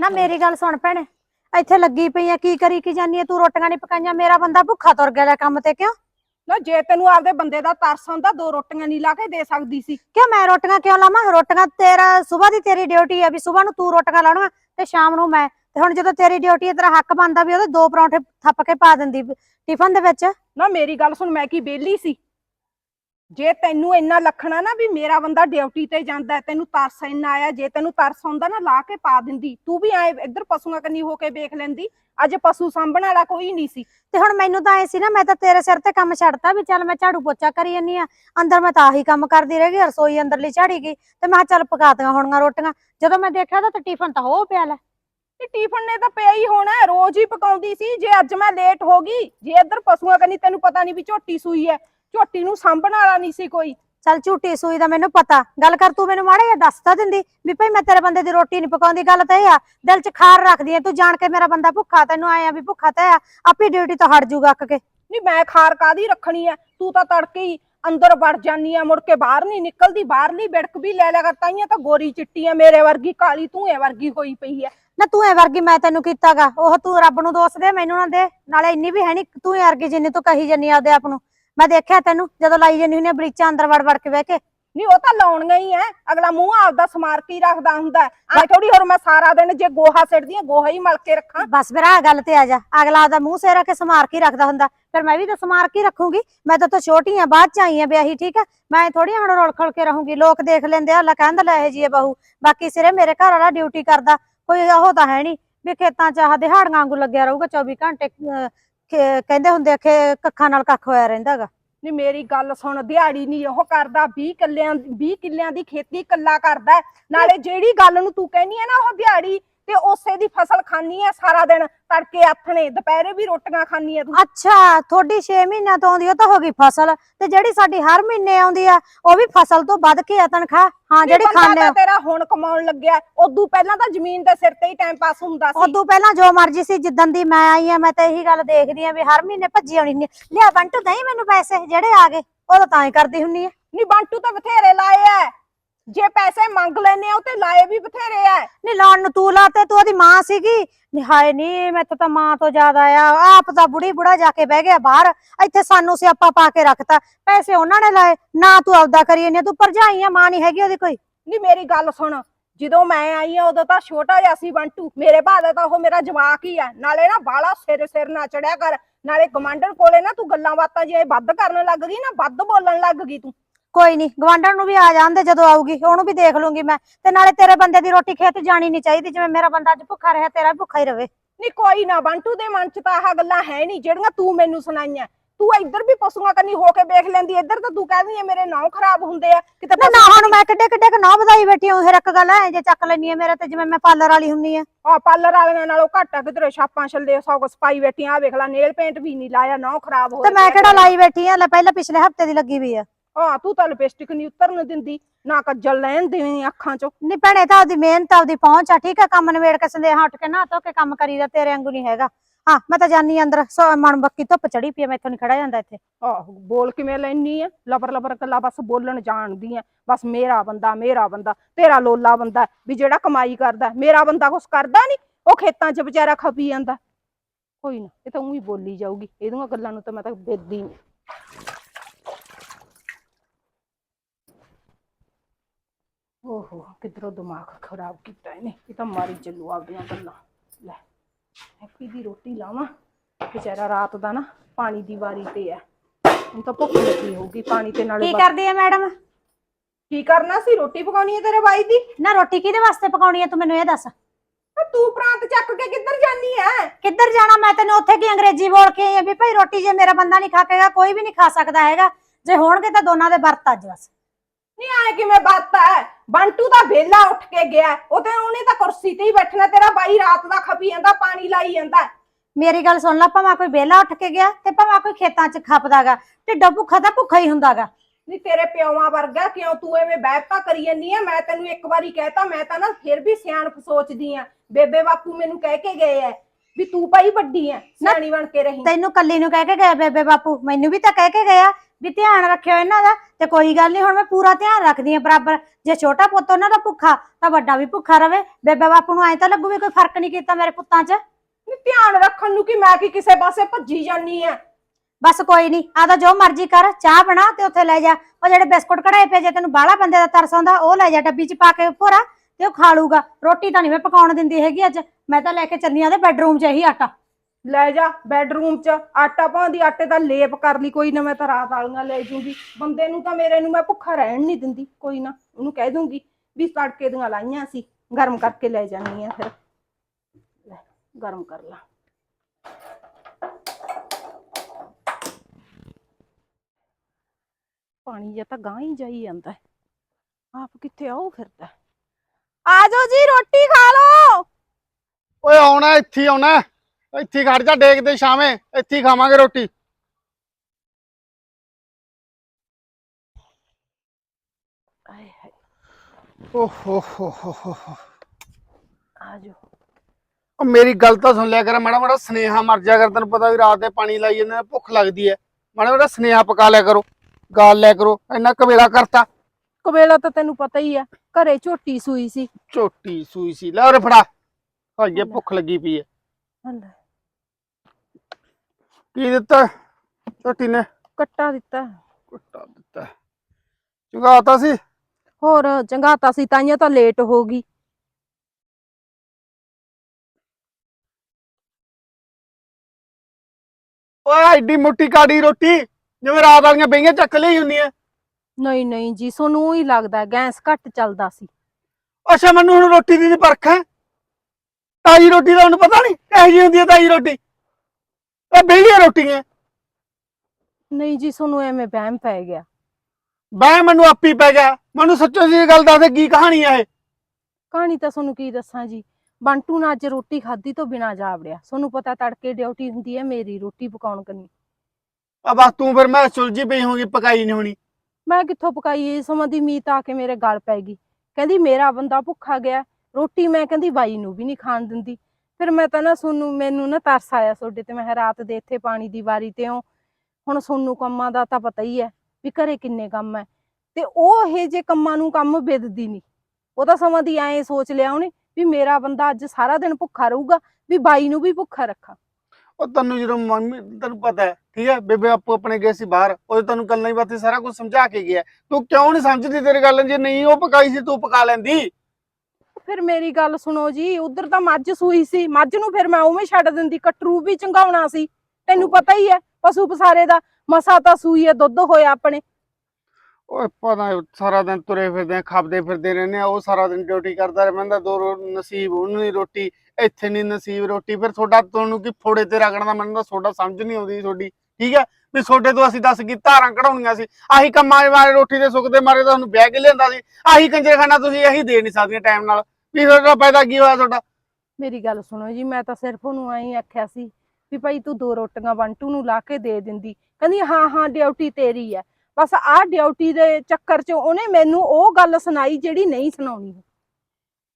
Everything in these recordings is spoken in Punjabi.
ਨਾ ਮੇਰੀ ਗੱਲ ਸੁਣ ਭੈਣੇ ਇੱਥੇ ਲੱਗੀ ਪਈ ਆ ਕੀ ਕਰੀ ਕੀ ਜਾਨੀ ਆ? ਤੂੰ ਰੋਟੀਆਂ ਨਹੀਂ ਪਕਾਈਆਂ ਮੇਰਾ ਬੰਦਾ ਭੁੱਖਾ ਤੁਰ ਗਿਆ ਲੈ ਕੰਮ ਤੇ ਕਿਉਂ? ਨਾ ਜੇ ਤੈਨੂੰ ਆਪਦੇ ਬੰਦੇ ਦਾ ਤਰਸ ਆਉਂਦਾ ਦੋ ਰੋਟੀਆਂ ਨਹੀਂ ਲਾ ਕੇ ਦੇ ਸਕਦੀ ਸੀ। ਕਿਉਂ ਮੈਂ ਰੋਟੀਆਂ ਕਿਉਂ ਲਾਵਾਂ? ਰੋਟੀਆਂ ਤੇਰਾ ਸਵੇਰ ਦੀ ਤੇਰੀ ਡਿਊਟੀ ਆ ਵੀ ਸਵੇਰ ਨੂੰ ਤੂੰ ਰੋਟੀਆਂ ਲਾਉਣੀਆਂ ਤੇ ਸ਼ਾਮ ਨੂੰ ਮੈਂ। ਤੇ ਹੁਣ ਜਦੋਂ ਤੇਰੀ ਡਿਊਟੀ ਹੈ ਤੇਰਾ ਹੱਕ ਬਣਦਾ ਵੀ ਉਹਦੇ ਦੋ ਪਰੌਂਠੇ ਥੱਪ ਕੇ ਪਾ ਦਿੰਦੀ ਟਿਫਨ ਦੇ ਵਿੱਚ। ਨਾ ਮੇਰੀ ਗੱਲ ਸੁਣ ਮੈਂ ਕੀ ਬੇਲੀ ਸੀ? ਜੇ ਤੈਨੂੰ ਇੰਨਾ ਲੱਖਣਾ ਨਾ ਵੀ ਮੇਰਾ ਬੰਦਾ ਡਿਊਟੀ ਤੇ ਜਾਂਦਾ ਹੈ, ਤੈਨੂੰ ਤਰਸ ਇੰਨਾ ਆਇਆ ਜੇ ਤੈਨੂੰ ਤਰਸ ਆਉਂਦਾ ਨਾ ਲਾ ਕੇ ਪਾ ਦਿੰਦੀ। ਤੂੰ ਵੀ ਐ ਇੱਧਰ ਪਸ਼ੂਆਂ ਕੰਨੀ ਹੋ ਕੇ ਵੇਖ ਲੈਂਦੀ। ਅੱਜ ਪਸ਼ੂ ਸਾਂਭਣ ਵਾਲਾ ਕੋਈ ਨਹੀਂ ਸੀ। ਤੇ ਹੁਣ ਮੈਨੂੰ ਤਾਂ ਐ ਸੀ ਨਾ ਮੈਂ ਤਾਂ ਤੇਰੇ ਸਿਰ ਤੇ ਕੰਮ ਛੱਡਤਾ ਵੀ ਚੱਲ ਮੈਂ ਝਾੜੂ ਪੋਚਾ ਕਰੀ ਜੰਨੀ ਆ ਅੰਦਰ ਮੈਂ ਤਾਂ ਆਹੀ ਕੰਮ ਕਰਦੀ ਰਹਿ ਗਈ ਰਸੋਈ ਅੰਦਰਲੀ ਝਾੜੀ ਗਈ। ਤੇ ਮੈਂ ਕਿਹਾ ਚੱਲ ਪਕਾਤੀਆਂ ਹੋਣੀਆਂ ਰੋਟੀਆਂ। ਜਦੋਂ ਮੈਂ ਦੇਖਿਆ ਤਾਂ ਟਿਫਨ ਤਾਂ ਹੋ ਪਿਆ ਲੈ। ਤੇ ਟਿਫਨ ਨੇ ਤਾਂ ਪਿਆ ਹੀ ਹੋਣਾ ਹੈ, ਰੋਜ਼ ਹੀ ਪਕਾਉਂਦੀ ਸੀ। ਜੇ ਅੱਜ ਮੈਂ ਲੇਟ ਹੋ ਗਈ ਜੇ ਇੱਧਰ ਪਸ਼ੂਆਂ ਕੰਨੀ ਤੈਨੂੰ ਪਤਾ ਨਹੀਂ ਵੀ ਝੋਟੀ ਸੂਈ ਹੈ ਝੋਟੀ ਨੂੰ ਸਾਂਭਣ ਵਾਲਾ ਨਹੀਂ ਸੀ ਕੋਈ। ਚੱਲ ਝੂਟੀ ਸੂਈ ਦਾ ਮੈਨੂੰ ਪਤਾ। ਗੱਲ ਕਰ ਤੂੰ ਮੈਨੂੰ ਮਾੜਾ ਜਿਹਾ ਦੱਸ ਤਾਂ ਦਿੰਦੀ ਵੀ ਭਾਈ ਮੈਂ ਤੇਰੇ ਬੰਦੇ ਦੀ ਰੋਟੀ ਨਹੀਂ ਪਕਾਉਂਦੀ। ਗੱਲ ਤਾਂ ਇਹ ਆ ਦਿਲ 'ਚ ਖਾਰ ਰੱਖਦੀ ਐ ਤੂੰ ਜਾਣ ਕੇ ਮੇਰਾ ਬੰਦਾ ਭੁੱਖਾ ਤੈਨੂੰ ਆਇਆ ਵੀ ਭੁੱਖਾ ਤਾਂ ਆ। ਆਪੇ ਡਿਊਟੀ ਤੋਂ ਹਟ ਜੂਗਾ ਅੱਕ ਕੇ। ਨਹੀਂ ਮੈਂ ਖਾਰ ਕਾਦੀ ਰੱਖਣੀ ਐ ਤੂੰ ਤਾਂ ਤੜਕੇ ਹੀ ਅੰਦਰ ਵੜ ਜਾਨੀ ਆ ਮੁੜ ਕੇ ਬਾਹਰ ਨਹੀਂ ਨਿਕਲਦੀ। ਬਾਹਰਲੀ ਬਿੜਕ ਵੀ ਲੈ ਲਿਆ ਕਰ ਤਾਈਆਂ ਤਾਂ ਗੋਰੀ ਚਿੱਟੀ ਆ ਮੇਰੇ ਵਰਗੀ ਕਾਲੀ ਧੂਏ ਵਰਗੀ ਹੋਈ ਪਈ ਐ ਨਾ ਤੂੰ ਐ ਵਰਗੀ ਮੈਂ ਤੈਨੂੰ ਕੀਤਾਗਾ। ਉਹ ਤੂੰ ਰੱਬ ਨੂੰ ਦੋਸ਼ ਦੇ ਮੈਨੂੰ ਨਾ ਦੇ। ਨਾਲੇ ਇੰਨੀ ਵੀ ਹੈ ਨਹੀਂ ਤੂੰ ਐ ਵਰਗੀ ਜਿੰਨੀ ਤੂੰ ਕਹੀ ਜੰਨੀ ਆਪਦੇ ਆਪ ਨੂੰ। ਮੈਂ ਦੇਖਿਆ ਤੈਨੂੰ ਜਦੋਂ ਲਾਈ ਜੰਨੀ ਹੁੰਨੀ ਆ ਬਰੀਚਾਂ ਅੰਦਰ ਵੜ ਵੜ ਕੇ ਬਹਿ ਕੇ। ਨਹੀਂ ਉਹ ਤਾਂ ਲਾਉਣੀਆਂ ਹੀ ਐ। ਅਗਲਾ ਮੂੰਹ ਆਪਦਾ ਸਮਾਰ ਕੇ ਹੀ ਰੱਖਦਾ ਹੁੰਦਾ। ਆ ਥੋੜੀ ਹੋਰ ਮੈਂ ਸਾਰਾ ਦਿਨ ਜੇ ਗੋਹਾ ਸਿੱਟਦੀ ਆ ਗੋਹਾ ਹੀ ਮਲ ਕੇ ਰੱਖਾਂ। ਬਸ ਫਿਰ ਆ ਗੱਲ ਤੇ ਆ ਜਾ। ਅਗਲਾ ਦਾ ਮੂੰਹ ਸੇਰਾ ਕੇ ਸਮਾਰ ਕੇ ਰੱਖਦਾ ਹੁੰਦਾ। ਫਿਰ ਮੈਂ ਵੀ ਤਾਂ ਸਮਾਰ ਕੇ ਰੱਖੂੰਗੀ। ਮੈਂ ਤਾਂ ਤੋਂ ਛੋਟੀ ਆ ਬਾਅਦ ਚ ਆਈ ਆ ਵਿਆਹੀ ਠੀਕ ਆ? ਮੈਂ ਥੋੜੀ ਹੁਣ ਰੋਲ ਖਲ ਕੇ ਰਹੂੰਗੀ। ਲੋਕ ਦੇਖ ਲੈਂਦੇ ਆ ਅੱਲਾ ਕਹਿੰਦਾ ਲੈ ਇਹ ਜੀ ਇਹ ਬਹੂ। ਬਾਕੀ ਸਿਰੇ ਮੇਰੇ ਘਰ ਵਾਲਾ ਡਿਊਟੀ ਕਰਦਾ। ਕੋਈ ਉਹ ਤਾਂ ਹੈ ਨਹੀਂ। ਵੀ ਖੇਤਾਂ ਚ ਆਹ ਦਿਹਾੜੀਆਂ ਵਾਂਗੂ ਲੱਗਿਆ ਰਹੂਗਾ 24 ਘੰਟੇ ਕਹਿੰਦੇ ਹੁੰਦੇ ਆ ਕਿ ਕੱਖਾਂ ਨਾਲ ਕੱਖ ਹੋਇਆ ਰਹਿੰਦਾਗਾ ਨਹੀਂ ਮੇਰੀ ਗੱਲ ਸੁਣ ਦਿਹਾੜੀ ਨਹੀਂ ਉਹ ਕਰਦਾ 20 ਕਿੱਲਿਆਂ 20 ਕਿੱਲਿਆਂ ਦੀ ਖੇਤੀ ਕੱਲਾ ਕਰਦਾ ਹੈ। ਨਾਲੇ ਜਿਹੜੀ ਗੱਲ ਨੂੰ ਤੂੰ ਕਹਿੰਦੀ ਹੈ ਨਾ ਉਹ ਦਿਹਾੜੀ ਤੇ ਉਸੇ ਦੀ ਫਸਲ ਖਾਨੀ ਹੈ ਸਾਰਾ ਦਿਨ ਤੜਕੇ ਆਥਣੇ ਦੁਪਹਿਰੇ ਵੀ ਰੋਟੀਆਂ ਖਾਨੀ ਹੈ ਤੂੰ। ਅੱਛਾ ਤੁਹਾਡੀ 6 ਮਹੀਨਿਆਂ ਤੋਂ ਆਉਂਦੀ ਉਹ ਤਾਂ ਹੋ ਗਈ ਫਸਲ। ਤੇ ਜਿਹੜੀ ਸਾਡੀ ਹਰ ਮਹੀਨੇ ਆਉਂਦੀ ਆ ਉਹ ਵੀ ਫਸਲ ਤੋਂ ਵੱਧ ਕੇ ਆ ਤਨਖਾਹ? ਹਾਂ ਨੀ ਜਿਹੜੀ ਤਾਂ ਤੇਰਾ ਹੁਣ ਕਮਾਉਣ ਲੱਗਿਆ ਉਦੋਂ ਪਹਿਲਾਂ ਤਾਂ ਜ਼ਮੀਨ ਦੇ ਸਿਰ ਤੇ ਹੀ ਟਾਈਮ ਪਾਸ ਹੁੰਦਾ ਸੀ। ਉਦੋਂ ਪਹਿਲਾਂ ਜੋ ਮਰਜ਼ੀ ਸੀ ਜਿੱਦਣ ਦੀ ਮੈਂ ਆਈ ਆ ਮੈਂ ਤਾਂ ਇਹੀ ਗੱਲ ਦੇਖਦੀ ਆ ਵੀ ਹਰ ਮਹੀਨੇ ਭੱਜੀ ਆਉਣੀ ਨੇ ਲਿਆ ਬੰਟੂ ਦਈ ਮੈਨੂੰ ਪੈਸੇ ਜਿਹੜੇ ਆ ਗਏ ਉਹ ਤਾਂ ਤਾਂ ਹੀ ਕਰਦੀ ਹੁੰਨੀ ਆ। ਨਹੀਂ ਬੰਟੂ ਤਾਂ ਬਥੇਰੇ ਲਾਏ ਐ ਜੇ ਪੈਸੇ ਮੰਗ ਲੈਨੇ ਆ ਤੇ ਲਾਏ ਵੀ ਬਥੇਰੇ ਐ ਨੀ ਲਾਉਣ ਨੂੰ ਤੂੰ ਲਾ ਤੇ ਉਹਦੀ ਮਾਂ ਸੀਗੀ। ਨੀ ਹਾਏ ਨੀ ਮੈਥੋਂ ਤਾਂ ਮਾਂ ਤੋਂ ਜ਼ਿਆਦਾ ਆ। ਆਪ ਤਾਂ ਬੁੜੀ ਬੁੜਾ ਜਾ ਕੇ ਬਹਿ ਗਿਆ ਬਾਹਰ। ਇੱਥੇ ਸਾਨੂੰ ਸਿਆਪਾ ਪਾ ਕੇ ਰੱਖਤਾ। ਪੈਸੇ ਉਹਨਾਂ ਨੇ ਲਾਏ ਨਾ ਤੂੰ ਆਪਦਾ ਕਰੀ ਨੇ ਤੂੰ ਭਰਜਾਈ ਆ ਮਾਂ ਨਹੀਂ ਹੈਗੀ ਉਹਦੀ ਕੋਈ। ਨਹੀਂ ਮੇਰੀ ਗੱਲ ਸੁਣ ਜਦੋਂ ਮੈਂ ਆਈ ਆ ਉਦੋਂ ਤਾਂ ਛੋਟਾ ਜਿਹਾ ਸੀ ਬੰਟੂ। ਮੇਰੇ ਭਾਅ ਤਾਂ ਉਹ ਮੇਰਾ ਜਵਾਕ ਹੀ ਆ। ਨਾਲੇ ਨਾ ਬਾਲਾ ਸਿਰ ਸਿਰ ਨਾ ਚੜਿਆ ਕਰ। ਨਾਲੇ ਕਮਾਂਡਰ ਕੋਲੇ ਨਾ ਤੂੰ ਗੱਲਾਂ ਬਾਤਾਂ ਜੇ ਵੱਧ ਕਰਨ ਲੱਗ ਗਈ ਨਾ ਵੱਧ ਬੋਲਣ ਲੱਗ ਗਈ ਤੂੰ। ਕੋਈ ਨਹੀਂ ਗਵਾਂਢਣ ਨੂੰ ਵੀ ਆ ਜਾਂਦੇ ਜਦੋਂ ਆਊਗੀ ਉਹਨੂੰ ਵੀ ਦੇਖ ਲੂੰਗੀ ਮੈਂ। ਤੇ ਨਾਲੇ ਤੇਰੇ ਬੰਦੇ ਦੀ ਰੋਟੀ ਖੇਤ ਜਾਣੀ ਨਹੀਂ ਚਾਹੀਦੀ ਜਿਵੇਂ ਮੇਰਾ ਬੰਦਾ ਅੱਜ ਭੁੱਖਾ ਰਿਹਾ ਤੇਰਾ ਵੀ ਭੁੱਖਾ ਹੀ ਰਵੇ। ਨਹੀਂ ਕੋਈ ਨਾ ਬੰਟੂ ਦੇ ਮਨ 'ਚ ਤਾਂ ਆਹ ਗੱਲਾਂ ਹੈ ਨਹੀਂ ਜਿਹੜੀਆਂ ਤੂੰ ਮੈਨੂੰ ਸੁਣਾਈਆਂ। ਤੂੰ ਇੱਧਰ ਵੀ ਪਸ਼ੂਆਂ ਕੰਨੀ ਹੋ ਕੇ ਵੇਖ ਲੈਂਦੀ ਇੱਧਰ ਤਾਂ ਤੂੰ ਕਹਿੰਦੀ ਐ ਮੇਰੇ ਨੌ ਖਰਾਬ ਹੁੰਦੇ ਆ ਕਿਤੇ ਨਾ ਨਾ ਹੁਣ ਮੈਂ ਕਿੱਡੇ ਕਿੱਡੇ ਕੁ ਨੌ ਵਧਾਈ ਬੈਠੀ ਹਾਂ ਹਰ ਇੱਕ ਗੱਲ ਐ ਜੇ ਚੱਕ ਲੈਣੀ ਆ ਮੇਰੇ ਤੇ ਜਿਵੇਂ ਮੈਂ ਪਾਰਲਰ ਵਾਲੀ ਹੁੰਨੀ ਆ। ਆ ਪਾਰਲਰ ਵਾਲਿਆਂ ਨਾਲੋਂ ਘੱਟ ਆ ਕਿਧਰੇ ਛਾਪਾਂ ਛੱਲੇ ਸੌ ਕੁ ਸਪਾਈ ਬੈਠੀਆਂ ਆ ਵੇਖ ਲੈ ਨੇਲ ਪੇਂਟ ਵੀ ਨਹੀਂ ਲਾਇਆ ਨੌ ਖਰਾਬ ਹੋ ਤੇ ਮੈਂ ਕਿਹੜਾ ਲਾਈ ਬੈਠੀ ਆ ਲੈ ਪਹਿਲਾਂ ਪਿਛਲੇ ਹਫ਼ਤੇ ਦੀ ਲੱਗੀ ਵੀ ਆ। ਹਾਂ ਤੂੰ ਤਾਂ ਲਿਪਸਟਿਕ ਨਹੀਂ ਉਤਰਨ ਦਿੰਦੀ ਨਾ ਕੱਜਲ ਲੈਣ ਦੇਵੀਂ ਅੱਖਾਂ 'ਚੋਂ। ਨਹੀਂ ਭੈਣੇ ਤਾਂ ਉਹਦੀ ਮਿਹਨਤ ਆ, ਉਹਦੀ ਪਹੁੰਚ ਆ ਠੀਕ ਆ ਕੰਮ ਨਵੇੜ ਕੇ ਸੰਦੇਹਾ ਉੱਠ ਕੇ ਨਾ ਧੋ ਕੇ ਕੰਮ ਕਰੀਦਾ ਤੇਰੇ ਵਾਂਗੂ ਨਹੀਂ ਹੈਗਾ। ਹਾਂ ਮੈਂ ਤਾਂ ਜਾਨੀ ਅੰਦਰ ਸੌ ਮਣ ਬੱਕੀ ਧੁੱਪ ਚੜੀ ਪਈ ਆ ਮੈਥੋਂ ਨਹੀਂ ਖੜਾ ਜਾਂਦਾ ਇੱਥੇ। ਆਹੋ ਬੋਲ ਕਿਵੇਂ ਲੈਣੀ ਆ? ਲਬਰ ਲਬਰ ਕੱਲਾ ਬਸ ਬੋਲਣ ਜਾਣਦੀ ਆ। ਬਸ ਮੇਰਾ ਬੰਦਾ ਮੇਰਾ ਬੰਦਾ ਤੇਰਾ ਲੋਲਾ ਬੰਦਾ ਵੀ ਜਿਹੜਾ ਕਮਾਈ ਕਰਦਾ ਮੇਰਾ ਬੰਦਾ ਕੁਛ ਕਰਦਾ ਨਹੀਂ ਉਹ ਖੇਤਾਂ 'ਚ ਵਿਚਾਰਾ ਖਪੀ ਜਾਂਦਾ। ਕੋਈ ਨਾ ਇਹ ਤਾਂ ਉਹੀ ਬੋਲੀ ਜਾਊਗੀ। ਇਹਦੀਆਂ ਗੱਲਾਂ ਨੂੰ ਤਾਂ ਮੈਂ ਤਾਂ ਬੇਦੀ ਓਹੋ ਕਿਧਰੋਂ ਦਿਮਾਗ ਖਰਾਬ ਕੀਤਾ ਇਹਨੇ? ਇਹ ਤਾਂ ਮਾਰੀ ਚੱਲੂ ਆਪਦੀਆਂ ਗੱਲਾਂ। ਲੈ ਹੈਪੀ ਦੀ ਰੋਟੀ ਲਾਵਾਂ। ਵਿਚਾਰਾ ਰਾਤ ਦਾ ਨਾ ਪਾਣੀ ਦੀ ਵਾਰੀ ਤੇ ਹੈ ਹੁਣ ਤਾਂ ਭੁੱਖ ਲੱਗੀ ਹੋਊਗੀ ਪਾਣੀ ਤੇ ਨਾਲੇ ਕੀ ਬਸ- ਕਰਦੀ ਆ ਮੈਡਮ? ਕੀ ਕਰਨਾ ਸੀ? ਰੋਟੀ ਪਕਾਉਣੀ ਹੈ ਤੇਰੇ ਬਾਈ ਦੀ? ਨਾ ਰੋਟੀ ਕਿਹਦੇ ਵਾਸਤੇ ਪਕਾਉਣੀ ਆ ਤੂੰ ਮੈਨੂੰ ਇਹ ਦੱਸ। ਤੇ ਤੂੰ ਪ੍ਰਾਂਤ ਚੱਕ ਕੇ ਕਿੱਧਰ ਜਾਨੀ ਐ? ਕਿੱਧਰ ਜਾਣਾ? ਮੈਂ ਤੈਨੂੰ ਉੱਥੇ ਕੀ ਅੰਗਰੇਜ਼ੀ ਬੋਲ ਕੇ ਆਈ ਆ ਵੀ ਭਾਈ ਰੋਟੀ ਜੇ ਮੇਰਾ ਬੰਦਾ ਨਹੀਂ ਖਾਕੇਗਾ ਕੋਈ ਵੀ ਨਹੀਂ ਖਾ ਸਕਦਾ ਹੈਗਾ। ਜੇ ਹੋਣਗੇ ਤਾਂ ਦੋਨਾਂ ਦੇ ਵਰਤ ਅੱਜ ਬਸ। ਨਹੀਂ ਆਏ ਕਿਵੇਂ ਬਾਤ ਹੈ ਬੰਟੂ ਤਾਂ ਵੇਲਾ ਉੱਠ ਕੇ ਗਿਆ ਉਹ ਤੇ ਉਹਨੇ ਤਾਂ ਕੁਰਸੀ ਤੇ ਹੀ ਬੈਠਣਾ ਤੇਰਾ ਬਾਈ ਰਾਤ ਦਾ ਖਪੀ ਜਾਂਦਾ ਪਾਣੀ ਲਾਈ ਜਾਂਦਾ ਮੇਰੀ ਗੱਲ ਸੁਣ ਲੈ ਭਾਵੇਂ ਕੋਈ ਵਿਹਲਾ ਉੱਠ ਕੇ ਗਿਆ ਤੇ ਭਾਵੇਂ ਕੋਈ ਖੇਤਾਂ 'ਚ ਖਪਦਾਗਾ ਢਿੱਡੋਂ ਭੁੱਖਾ ਤਾਂ ਭੁੱਖਾ ਹੀ ਹੁੰਦਾਗਾ ਨਹੀਂ ਤੇਰੇ ਪਿਓਾਂ ਵਰਗਾ ਕਿਉਂ ਤੂੰ ਐਵੇਂ ਬਹਿਤਾ ਕਰੀ ਜਾਂਦੀ ਐ? ਮੈਂ ਤੈਨੂੰ ਇੱਕ ਵਾਰੀ ਕਹਿਤਾ ਮੈਂ ਤਾਂ ਨਾ ਫਿਰ ਵੀ ਸਿਆਣਪ ਸੋਚਦੀ ਆ। ਬੇਬੇ ਬਾਪੂ ਮੈਨੂੰ ਕਹਿ ਕੇ ਗਏ ਐ। ਵੀ ਤੂੰ ਭਾਈ ਵੱਡੀ ਐ ਸਿਆਣੀ ਬਣ ਕੇ ਰਹੀ। ਤੈਨੂੰ ਕੱਲੀ ਨੂੰ ਕਹਿ ਕੇ ਗਿਆ ਬੇਬੇ ਬਾਪੂ ਮੈਨੂੰ ਵੀ ਤਾਂ ਕਹਿ ਕੇ ਗਿਆ ਵੀ ਧਿਆਨ ਰੱਖਿਓ ਇਹਨਾਂ ਦਾ ਤੇ ਕੋਈ ਗੱਲ ਨਹੀਂ ਹੁਣ ਮੈਂ ਪੂਰਾ ਧਿਆਨ ਰੱਖਦੀ ਆ ਬਰਾਬਰ। ਜੇ ਛੋਟਾ ਪੁੱਤ ਉਹਨਾਂ ਦਾ ਭੁੱਖਾ ਤਾਂ ਵੱਡਾ ਵੀ ਭੁੱਖਾ ਰਵੇ। ਬੇਬੇ ਬਾਪੂ ਨੂੰ ਐ ਤਾਂ ਲੱਗੂ ਵੀ ਕੋਈ ਫ਼ਰਕ ਨਹੀਂ ਕੀਤਾ ਮੇਰੇ ਪੁੱਤਾਂ 'ਚ। ਨੀ ਧਿਆਨ ਰੱਖਣ ਨੂੰ ਕਿ ਮੈਂ ਕੀ ਕਿਸੇ ਪਾਸੇ ਭੱਜੀ ਜਾਨੀ ਆ। ਬਸ ਕੋਈ ਨਹੀਂ ਆ ਤਾਂ ਜੋ ਮਰਜ਼ੀ ਕਰ ਚਾਹ ਬਣਾ ਤੇ ਉੱਥੇ ਲੈ ਜਾ। ਉਹ ਜਿਹੜੇ ਬਿਸਕੁਟ ਕਢਾਏ ਪਏ ਜੇ ਤੈਨੂੰ ਬਾਹਲਾ ਬੰਦੇ ਦਾ ਤਰਸ ਆਉਂਦਾ ਉਹ ਲੈ ਜਾ ਡੱਬੀ 'ਚ ਪਾ ਕੇ ਭੋਰਾ। ਤੇ ਉਹ ਖਾ ਲੂਗਾ। ਰੋਟੀ ਤਾਂ ਨਹੀਂ ਮੈਂ ਪਕਾਉਣ ਦਿੰਦੀ ਹੈਗੀ ਅੱਜ। ਮੈਂ ਤਾਂ ਲੈ ਕੇ ਚੱਲੀ ਆ ਦੇ ਬੈੱਡਰੂਮ 'ਚ ਇਹੀ ਆਟਾ। ਲੈ ਜਾ ਬੈੱਡਰੂਮ 'ਚ ਆਟਾ ਪਾਉਂਦੀ, ਆਟੇ ਦਾ ਲੇਪ ਕਰ ਲਈ, ਕੋਈ ਨਾ ਮੈਂ ਤਾਂ ਰਾਤ ਵਾਲੀਆਂ ਲੈ ਜੂਗੀ। ਬੰਦੇ ਨੂੰ ਤਾਂ ਮੇਰੇ ਨੂੰ ਮੈਂ ਭੁੱਖਾ ਰਹਿਣ ਨਹੀਂ ਦਿੰਦੀ, ਕੋਈ ਨਾ। ਉਹਨੂੰ ਕਹਿ ਦੂੰਗੀ ਵੀ ਤੜਕੇ ਦੀਆਂ ਲਾਈਆਂ ਸੀ, ਗਰਮ ਕਰਕੇ ਲੈ ਜਾਨੀ ਆ ਫਿਰ। ਲੈ, ਗਰਮ ਕਰ ਲਾ। ਪਾਣੀ ਜਾਂ ਤਾਂ ਗਾਂ ਹੀ ਜਾਈ ਜਾਂਦਾ ਆਪ ਕਿੱਥੇ ਆਉ ਫਿਰਦਾ ਆ ਜਾਓ ਜੀ ਰੋਟੀ ਖਾ ਲਓ। ਓਏ ਆਉਣਾ ਇੱਥੇ ਹੀ ਆਉਣਾ। ਇੱਥੇ ਹੀ ਖੜ ਜਾ ਡੇਕਦੇ ਸ਼ਾਮੇ ਇੱਥੇ ਹੀ ਖਾਵਾਂਗੇ ਰੋਟੀ। ਆਏ ਹਾਏ। ਓਹ ਹੋ ਹੋ ਹੋ ਹੋ ਹੋ। ਆ ਜਾਓ ਉਹ ਮੇਰੀ ਗੱਲ ਤਾਂ ਸੁਣ ਲਿਆ ਕਰ ਮਾੜਾ ਮਾੜਾ ਸਨੇਹਾ ਮਰ ਜਾ ਕਰ ਤੈਨੂੰ ਪਤਾ ਵੀ ਰਾਤ ਦੇ ਪਾਣੀ ਲਾਈ ਜਾਂਦੇ ਨੇ ਭੁੱਖ ਲੱਗਦੀ ਐ। ਮਾੜਾ ਮਾੜਾ ਸਨੇਹਾ ਪਕਾ ਲਿਆ ਕਰੋ ਗਾਲ ਲਿਆ ਕਰੋ ਇੰਨਾ ਕਵੇਲਾ ਕਰਤਾ। ਕਵੇਲਾ ਤਾਂ ਤੈਨੂੰ ਪਤਾ ਹੀ ਆ ਘਰੇ ਝੋਟੀ ਸੂਈ ਸੀ। ਝੋਟੀ ਸੂਈ ਸੀ ਲੈ ਉਰੇ ਫੜਾ। ਹਾਈਏ ਭੁੱਖ ਲੱਗੀ ਪਈ ਐ ਕੀ ਦਿੱਤਾ ਝੋਟੀ ਨੇ? ਕੱਟਾ ਦਿੱਤਾ। ਕੁੱਟਾ ਦਿੱਤਾ। ਚੁਗਾਤਾ ਸੀ? ਹੋਰ ਚੰਗਾਤਾ ਸੀ ਤਾਈਆਂ ਤਾਂ ਲੇਟ ਹੋ ਗਈ। ਓਏ ਐਡੀ ਮੋਟੀ ਕਾੜੀ ਰੋਟੀ ਜਿਵੇਂ ਰਾਤ ਵਾਲੀਆਂ ਬਈਆਂ ਚੱਕ ਲਈ ਹੁੰਦੀਆਂ। ਨਹੀਂ ਨਹੀਂ ਜੀ ਸੋਨੂੰ ਹੀ ਲੱਗਦਾ ਗੈਸ ਘੱਟ ਚੱਲਦਾ ਸੀ। ਅੱਛਾ ਮੈਨੂੰ ਹੁਣ ਰੋਟੀ ਦੀ ਨੀ ਪਰਖ ਹੈ। ਤਾਜੀ ਰੋਟੀ ਦਾ ਉਹਨੂੰ ਪਤਾ ਨਹੀਂ ਕਿਹੋ ਜਿਹੀ ਹੁੰਦੀ ਹੈ ਤਾਜੀ ਰੋਟੀ। ਇਹ ਬੇਲੀਆਂ ਰੋਟੀਆਂ। ਨਹੀਂ ਜੀ ਸੋਨੂੰ ਐਵੇਂ ਵਹਿਮ ਪੈ ਗਿਆ। ਬੈ ਮੈਨੂੰ ਆਪੀ ਪੈ ਗਿਆ। ਮੈਨੂੰ ਸੱਚੋ ਜੀ ਗੱਲ ਦੱਸ ਕੀ ਕਹਾਣੀ ਹੈ ਇਹ? ਕਹਾਣੀ ਤਾਂ ਸੋਨੂੰ ਕੀ ਦੱਸਾਂ ਜੀ? ਬੰਟੂ ਨੇ ਅੱਜ ਰੋਟੀ ਖਾਧੀ ਤੋਂ ਬਿਨਾ ਜਾਵੜਿਆ। ਸੋਨੂੰ ਪਤਾ ਤੜਕੇ ਡਿਊਟੀ ਹੁੰਦੀ ਹੈ ਮੇਰੀ ਰੋਟੀ ਪਕਾਉਣ ਕਰਨੀ। ਆ ਬਸ ਤੂੰ ਫਿਰ ਮੈਂ ਸੁਲਝੀ ਪਈ ਹੋਗੀ ਪਕਾਈ ਨਹੀਂ ਹੋਣੀ। ਮੈਂ ਕਿੱਥੋਂ ਪਕਾਈ ਇਸ ਸਮਾਂ ਦੀ ਮੀਤ ਆ ਕੇ ਮੇਰੇ ਗਲ ਪੈ ਗਈ। ਕਹਿੰਦੀ, ਮੇਰਾ ਬੰਦਾ ਭੁੱਖਾ ਗਿਆ, ਰੋਟੀ ਮੈਂ ਕਹਿੰਦੀ ਬਾਈ ਨੂੰ ਵੀ ਨਹੀਂ ਖਾਣ ਦਿੰਦੀ। ਫਿਰ ਮੈਂ ਤਾਂ ਨਾ ਸੋਨੂੰ, ਮੈਨੂੰ ਨਾ ਤਰਸ ਆਇਆ ਤੁਹਾਡੇ ਤੇ, ਮੈਂ ਕਿਹਾ ਰਾਤ ਦੇ ਇੱਥੇ ਪਾਣੀ ਦੀ ਵਾਰੀ ਤੇ ਹੋ ਹੁਣ ਸੋਨੂੰ ਕੰਮਾਂ ਦਾ ਤਾਂ ਪਤਾ ਹੀ ਹੈ ਵੀ ਘਰੇ ਕਿੰਨੇ ਕੰਮ ਹੈ ਤੇ ਉਹ ਇਹ ਜੇ ਕੰਮਾਂ ਨੂੰ ਕੰਮ ਵਿਦਦੀ ਨਹੀਂ, ਉਹ ਤਾਂ ਸਮਾਂ ਦੀ ਐਂ ਸੋਚ ਲਿਆ ਉਹਨੇ ਵੀ ਮੇਰਾ ਬੰਦਾ ਅੱਜ ਸਾਰਾ ਦਿਨ ਭੁੱਖਾ ਰਹੂਗਾ, ਵੀ ਬਾਈ ਨੂੰ ਵੀ ਭੁੱਖਾ ਰੱਖਾਂ। ਉਹ ਤੈਨੂੰ ਜਦੋਂ ਮੰਮੀ ਤੈਨੂੰ ਪਤਾ ਹੈ ਠੀਕ ਹੈ ਬੇਬੇ ਆਪੂ ਆਪਣੇ ਗਏ ਸੀ ਬਾਹਰ ਉਹ ਤੈਨੂੰ ਗੱਲਾਂ ਹੀ ਬਾਤਾਂ ਸਾਰਾ ਕੁਝ ਸਮਝਾ ਕੇ ਗਿਆ ਤੂੰ ਕਿਉਂ ਨਹੀਂ ਸਮਝਦੀ ਤੇਰੀ ਗੱਲ? ਜੇ ਨਹੀਂ ਉਹ ਪਕਾਈ ਸੀ ਤੂੰ ਪਕਾ ਲੈਂਦੀ। ਫਿਰ ਮੇਰੀ ਗੱਲ ਸੁਣੋ ਜੀ ਉਧਰ ਤਾਂ ਮੱਝ ਸੂਈ ਸੀ ਮੱਝ ਨੂੰ ਫਿਰ ਮੈਂ ਉਵੇਂ ਛੱਡ ਦਿੰਦੀ ਕਟਰੂ ਵੀ ਚੰਗਾਉਣਾ ਸੀ। ਤੈਨੂੰ ਪਤਾ ਹੀ ਹੈ ਪਸ਼ੂ ਪਸਾਰੇ ਦਾ ਮਸਾ ਤਾਂ ਸੂਈ ਹੈ ਦੁੱਧ ਹੋਇਆ ਆਪਣੇ। ਓਏ ਪਤਾ ਸਾਰਾ ਦਿਨ ਤੁਰੇ ਫਿਰਦੇ ਆ ਖਾਪਦੇ ਫਿਰਦੇ ਰਹਿੰਦੇ ਆ ਉਹ ਸਾਰਾ ਦਿਨ ਡਿਊਟੀ ਕਰਦਾ ਰਹਿੰਦਾ ਦੋ ਰੋ- ਨਸੀਬ ਉਹਨੂੰ ਨਹੀਂ ਰੋਟੀ, ਇੱਥੇ ਨਹੀਂ ਨਸੀਬ ਰੋਟੀ, ਫਿਰ ਤੁਹਾਡਾ ਤੁਹਾਨੂੰ ਕੀ ਫੋੜੇ ਤੇ ਰਗੜਨ ਦਾ ਮੈਨੂੰ ਤਾਂ ਤੁਹਾਡਾ ਸਮਝ ਨਹੀਂ ਆਉਂਦੀ ਤੁਹਾਡੀ, ਠੀਕ ਹੈ? ਵੀ ਤੁਹਾਡੇ ਤੋਂ ਅਸੀਂ ਦੱਸ ਕੀ ਧਾਰਾਂ ਕਢਾਉਣੀਆਂ ਸੀ, ਆਹੀ ਕੰਮਾਂ ਦੇ ਮਾਰੇ, ਰੋਟੀ ਦੇ ਸੁੱਖ ਦੇ ਮਾਰੇ ਤੁਹਾਨੂੰ ਬਹਿ ਕੇ ਲਿਆਂਦਾ ਸੀ, ਆਹੀ ਕੰਜਰਖਾਨਾ ਤੁਸੀਂ ਇਹੀ ਦੇ ਨਹੀਂ ਸਕਦੇ ਟਾਈਮ ਨਾਲ, ਵੀ ਤੁਹਾਡਾ ਪੈਦਾ ਕੀ ਹੋਇਆ ਤੁਹਾਡਾ? ਮੇਰੀ ਗੱਲ ਸੁਣੋ ਜੀ, ਮੈਂ ਤਾਂ ਸਿਰਫ ਉਹਨੂੰ ਐਂ ਆਖਿਆ ਸੀ, ਵੀ ਭਾਈ ਤੂੰ ਦੋ ਰੋਟੀਆਂ ਬੰਟੂ ਨੂੰ ਲਾ ਕੇ ਦੇ ਦਿੰਦੀ, ਕਹਿੰਦੀ ਹਾਂ ਹਾਂ ਡਿਊਟੀ ਤੇਰੀ ਹੈ ਬਸ ਆਹ ਡਿਊਟੀ ਦੇ ਚੱਕਰ 'ਚ ਉਹਨੇ ਮੈਨੂੰ ਉਹ ਗੱਲ ਸੁਣਾਈ ਜਿਹੜੀ ਨਹੀਂ ਸੁਣਾਉਣੀ।